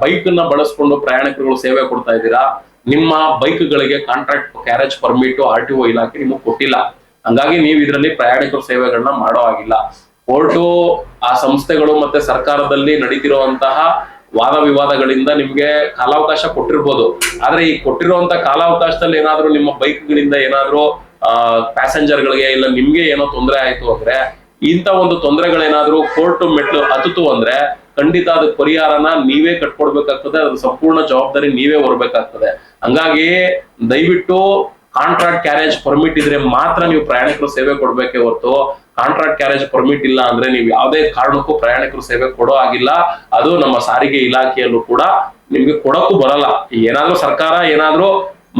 ಬೈಕ್ನ ಬಳಸ್ಕೊಂಡು ಪ್ರಯಾಣಿಕರುಗಳು ಸೇವೆ ಕೊಡ್ತಾ ಇದ್ದೀರಾ ನಿಮ್ಮ ಬೈಕ್ ಗಳಿಗೆ contract carriage permit R T O ಇಲಾಖೆ ನಿಮಗೆ ಕೊಟ್ಟಿಲ್ಲ. ಹಂಗಾಗಿ ನೀವು ಇದರಲ್ಲಿ ಪ್ರಯಾಣಿಕರ ಸೇವೆಗಳನ್ನ ಮಾಡೋ ಆಗಿಲ್ಲ ಕೋರ್ಟು ಆ ಸಂಸ್ಥೆಗಳು ಮತ್ತೆ ಸರ್ಕಾರದಲ್ಲಿ ನಡೀತಿರುವಂತಹ ವಾದ ವಿವಾದಗಳಿಂದ ನಿಮ್ಗೆ ಕಾಲಾವಕಾಶ ಕೊಟ್ಟಿರ್ಬೋದು. ಆದ್ರೆ ಈ ಕೊಟ್ಟಿರುವಂತ ಕಾಲಾವಕಾಶದಲ್ಲಿ ಏನಾದ್ರೂ ನಿಮ್ಮ ಬೈಕ್ಗಳಿಂದ ಏನಾದ್ರೂ, ಆ ಪ್ಯಾಸೆಂಜರ್ ಗಳಿಗೆ ಇಲ್ಲ ನಿಮ್ಗೆ ಏನೋ ತೊಂದರೆ ಆಯ್ತು ಅಂದ್ರೆ ಇಂತ ಒಂದು ತೊಂದರೆಗಳೇನಾದ್ರೂ ಕೋರ್ಟ್ ಮೆಟ್ಲು ಹತ್ತಿತು ಅಂದ್ರೆ ಖಂಡಿತ ಅದಕ್ಕೆ ಪರಿಹಾರನ ನೀವೇ ಕಟ್ಕೊಡ್ಬೇಕಾಗ್ತದೆ, ಅದ್ರ ಸಂಪೂರ್ಣ ಜವಾಬ್ದಾರಿ ನೀವೇ ಹೊರಬೇಕಾಗ್ತದೆ. ಹಂಗಾಗಿ ದಯವಿಟ್ಟು ಕಾಂಟ್ರಾಕ್ಟ್ ಕ್ಯಾರೇಜ್ ಪರ್ಮಿಟ್ ಇದ್ರೆ ಮಾತ್ರ ನೀವು ಪ್ರಯಾಣಿಕರು ಸೇವೆ ಕೊಡ್ಬೇಕೇ ಹೊರತು ಕಾಂಟ್ರಾಕ್ಟ್ ಕ್ಯಾರೇಜ್ ಪರ್ಮಿಟ್ ಇಲ್ಲ ಅಂದ್ರೆ ನೀವು ಯಾವುದೇ ಕಾರಣಕ್ಕೂ ಪ್ರಯಾಣಿಕರು ಸೇವೆ ಕೊಡೋ ಆಗಿಲ್ಲ ಅದು ನಮ್ಮ ಸಾರಿಗೆ ಇಲಾಖೆಯಲ್ಲೂ ಕೂಡ ನಿಮ್ಗೆ ಕೊಡಕ್ಕೂ ಬರಲ್ಲ. ಏನಾದ್ರೂ ಸರ್ಕಾರ ಏನಾದ್ರೂ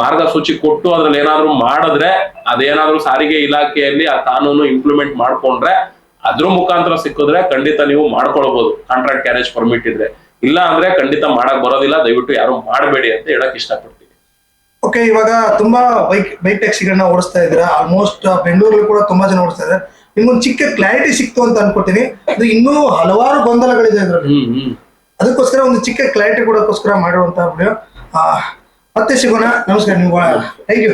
ಮಾರ್ಗಸೂಚಿ ಕೊಟ್ಟು ಅದ್ರಲ್ಲಿ ಏನಾದ್ರೂ ಮಾಡಿದ್ರೆ, ಅದೇನಾದ್ರೂ ಸಾರಿಗೆ ಇಲಾಖೆಯಲ್ಲಿ ಆ ಕಾನೂನು ಇಂಪ್ಲಿಮೆಂಟ್ ಮಾಡ್ಕೊಂಡ್ರೆ ಅದ್ರ ಮುಖಾಂತರ ಸಿಕ್ಕಿದ್ರೆ ಖಂಡಿತ ನೀವು ಮಾಡ್ಕೊಳ್ಬಹುದು ಕಾಂಟ್ರಾಕ್ಟ್ ಕ್ಯಾರೇಜ್ ಪರ್ಮಿಟ್ ಇದ್ರೆ. ಇಲ್ಲ ಅಂದ್ರೆ ಖಂಡಿತ ಮಾಡಕ್ ಬರೋದಿಲ್ಲ, ದಯವಿಟ್ಟು ಯಾರು ಮಾಡಬೇಡಿ ಅಂತ ಹೇಳಕ್ ಇಷ್ಟಪಡ್ತೀನಿ. ಓಕೆ ಇವಾಗ ತುಂಬಾ ಬೈಕ್ ಬೈಕ್ ಟ್ಯಾಕ್ಸಿಗಳನ್ನ ಓಡಿಸ್ತಾ ಇದ್ದೀರಾ. ಆಲ್ಮೋಸ್ಟ್ ಬೆಂಗಳೂರಲ್ಲಿ ಕೂಡ ತುಂಬಾ ಜನ ಓಡಿಸ್ತಾ ಇದ್ದಾರೆ. ನಿಮ್ಗೊಂದು ಚಿಕ್ಕ ಕ್ಲಾರಿಟಿ ಸಿಕ್ತು ಅಂತ ಅನ್ಕೊತೀನಿ. ಅದು ಇನ್ನೂ ಹಲವಾರು ಗೊಂದಲಗಳಿದೆ ಅದರಲ್ಲಿ. ಅದಕ್ಕೋಸ್ಕರ ಒಂದು ಚಿಕ್ಕ ಕ್ಲಾರಿಟಿ ಕೊಡೋಕ್ಕೋಸ್ಕರ ಮಾಡಿರುವಂತಹ ವಿಡಿಯೋ ಮತ್ತೆ ಸಿಗೋಣ. ನಮಸ್ಕಾರ ನೀವು ಥ್ಯಾಂಕ್ ಯು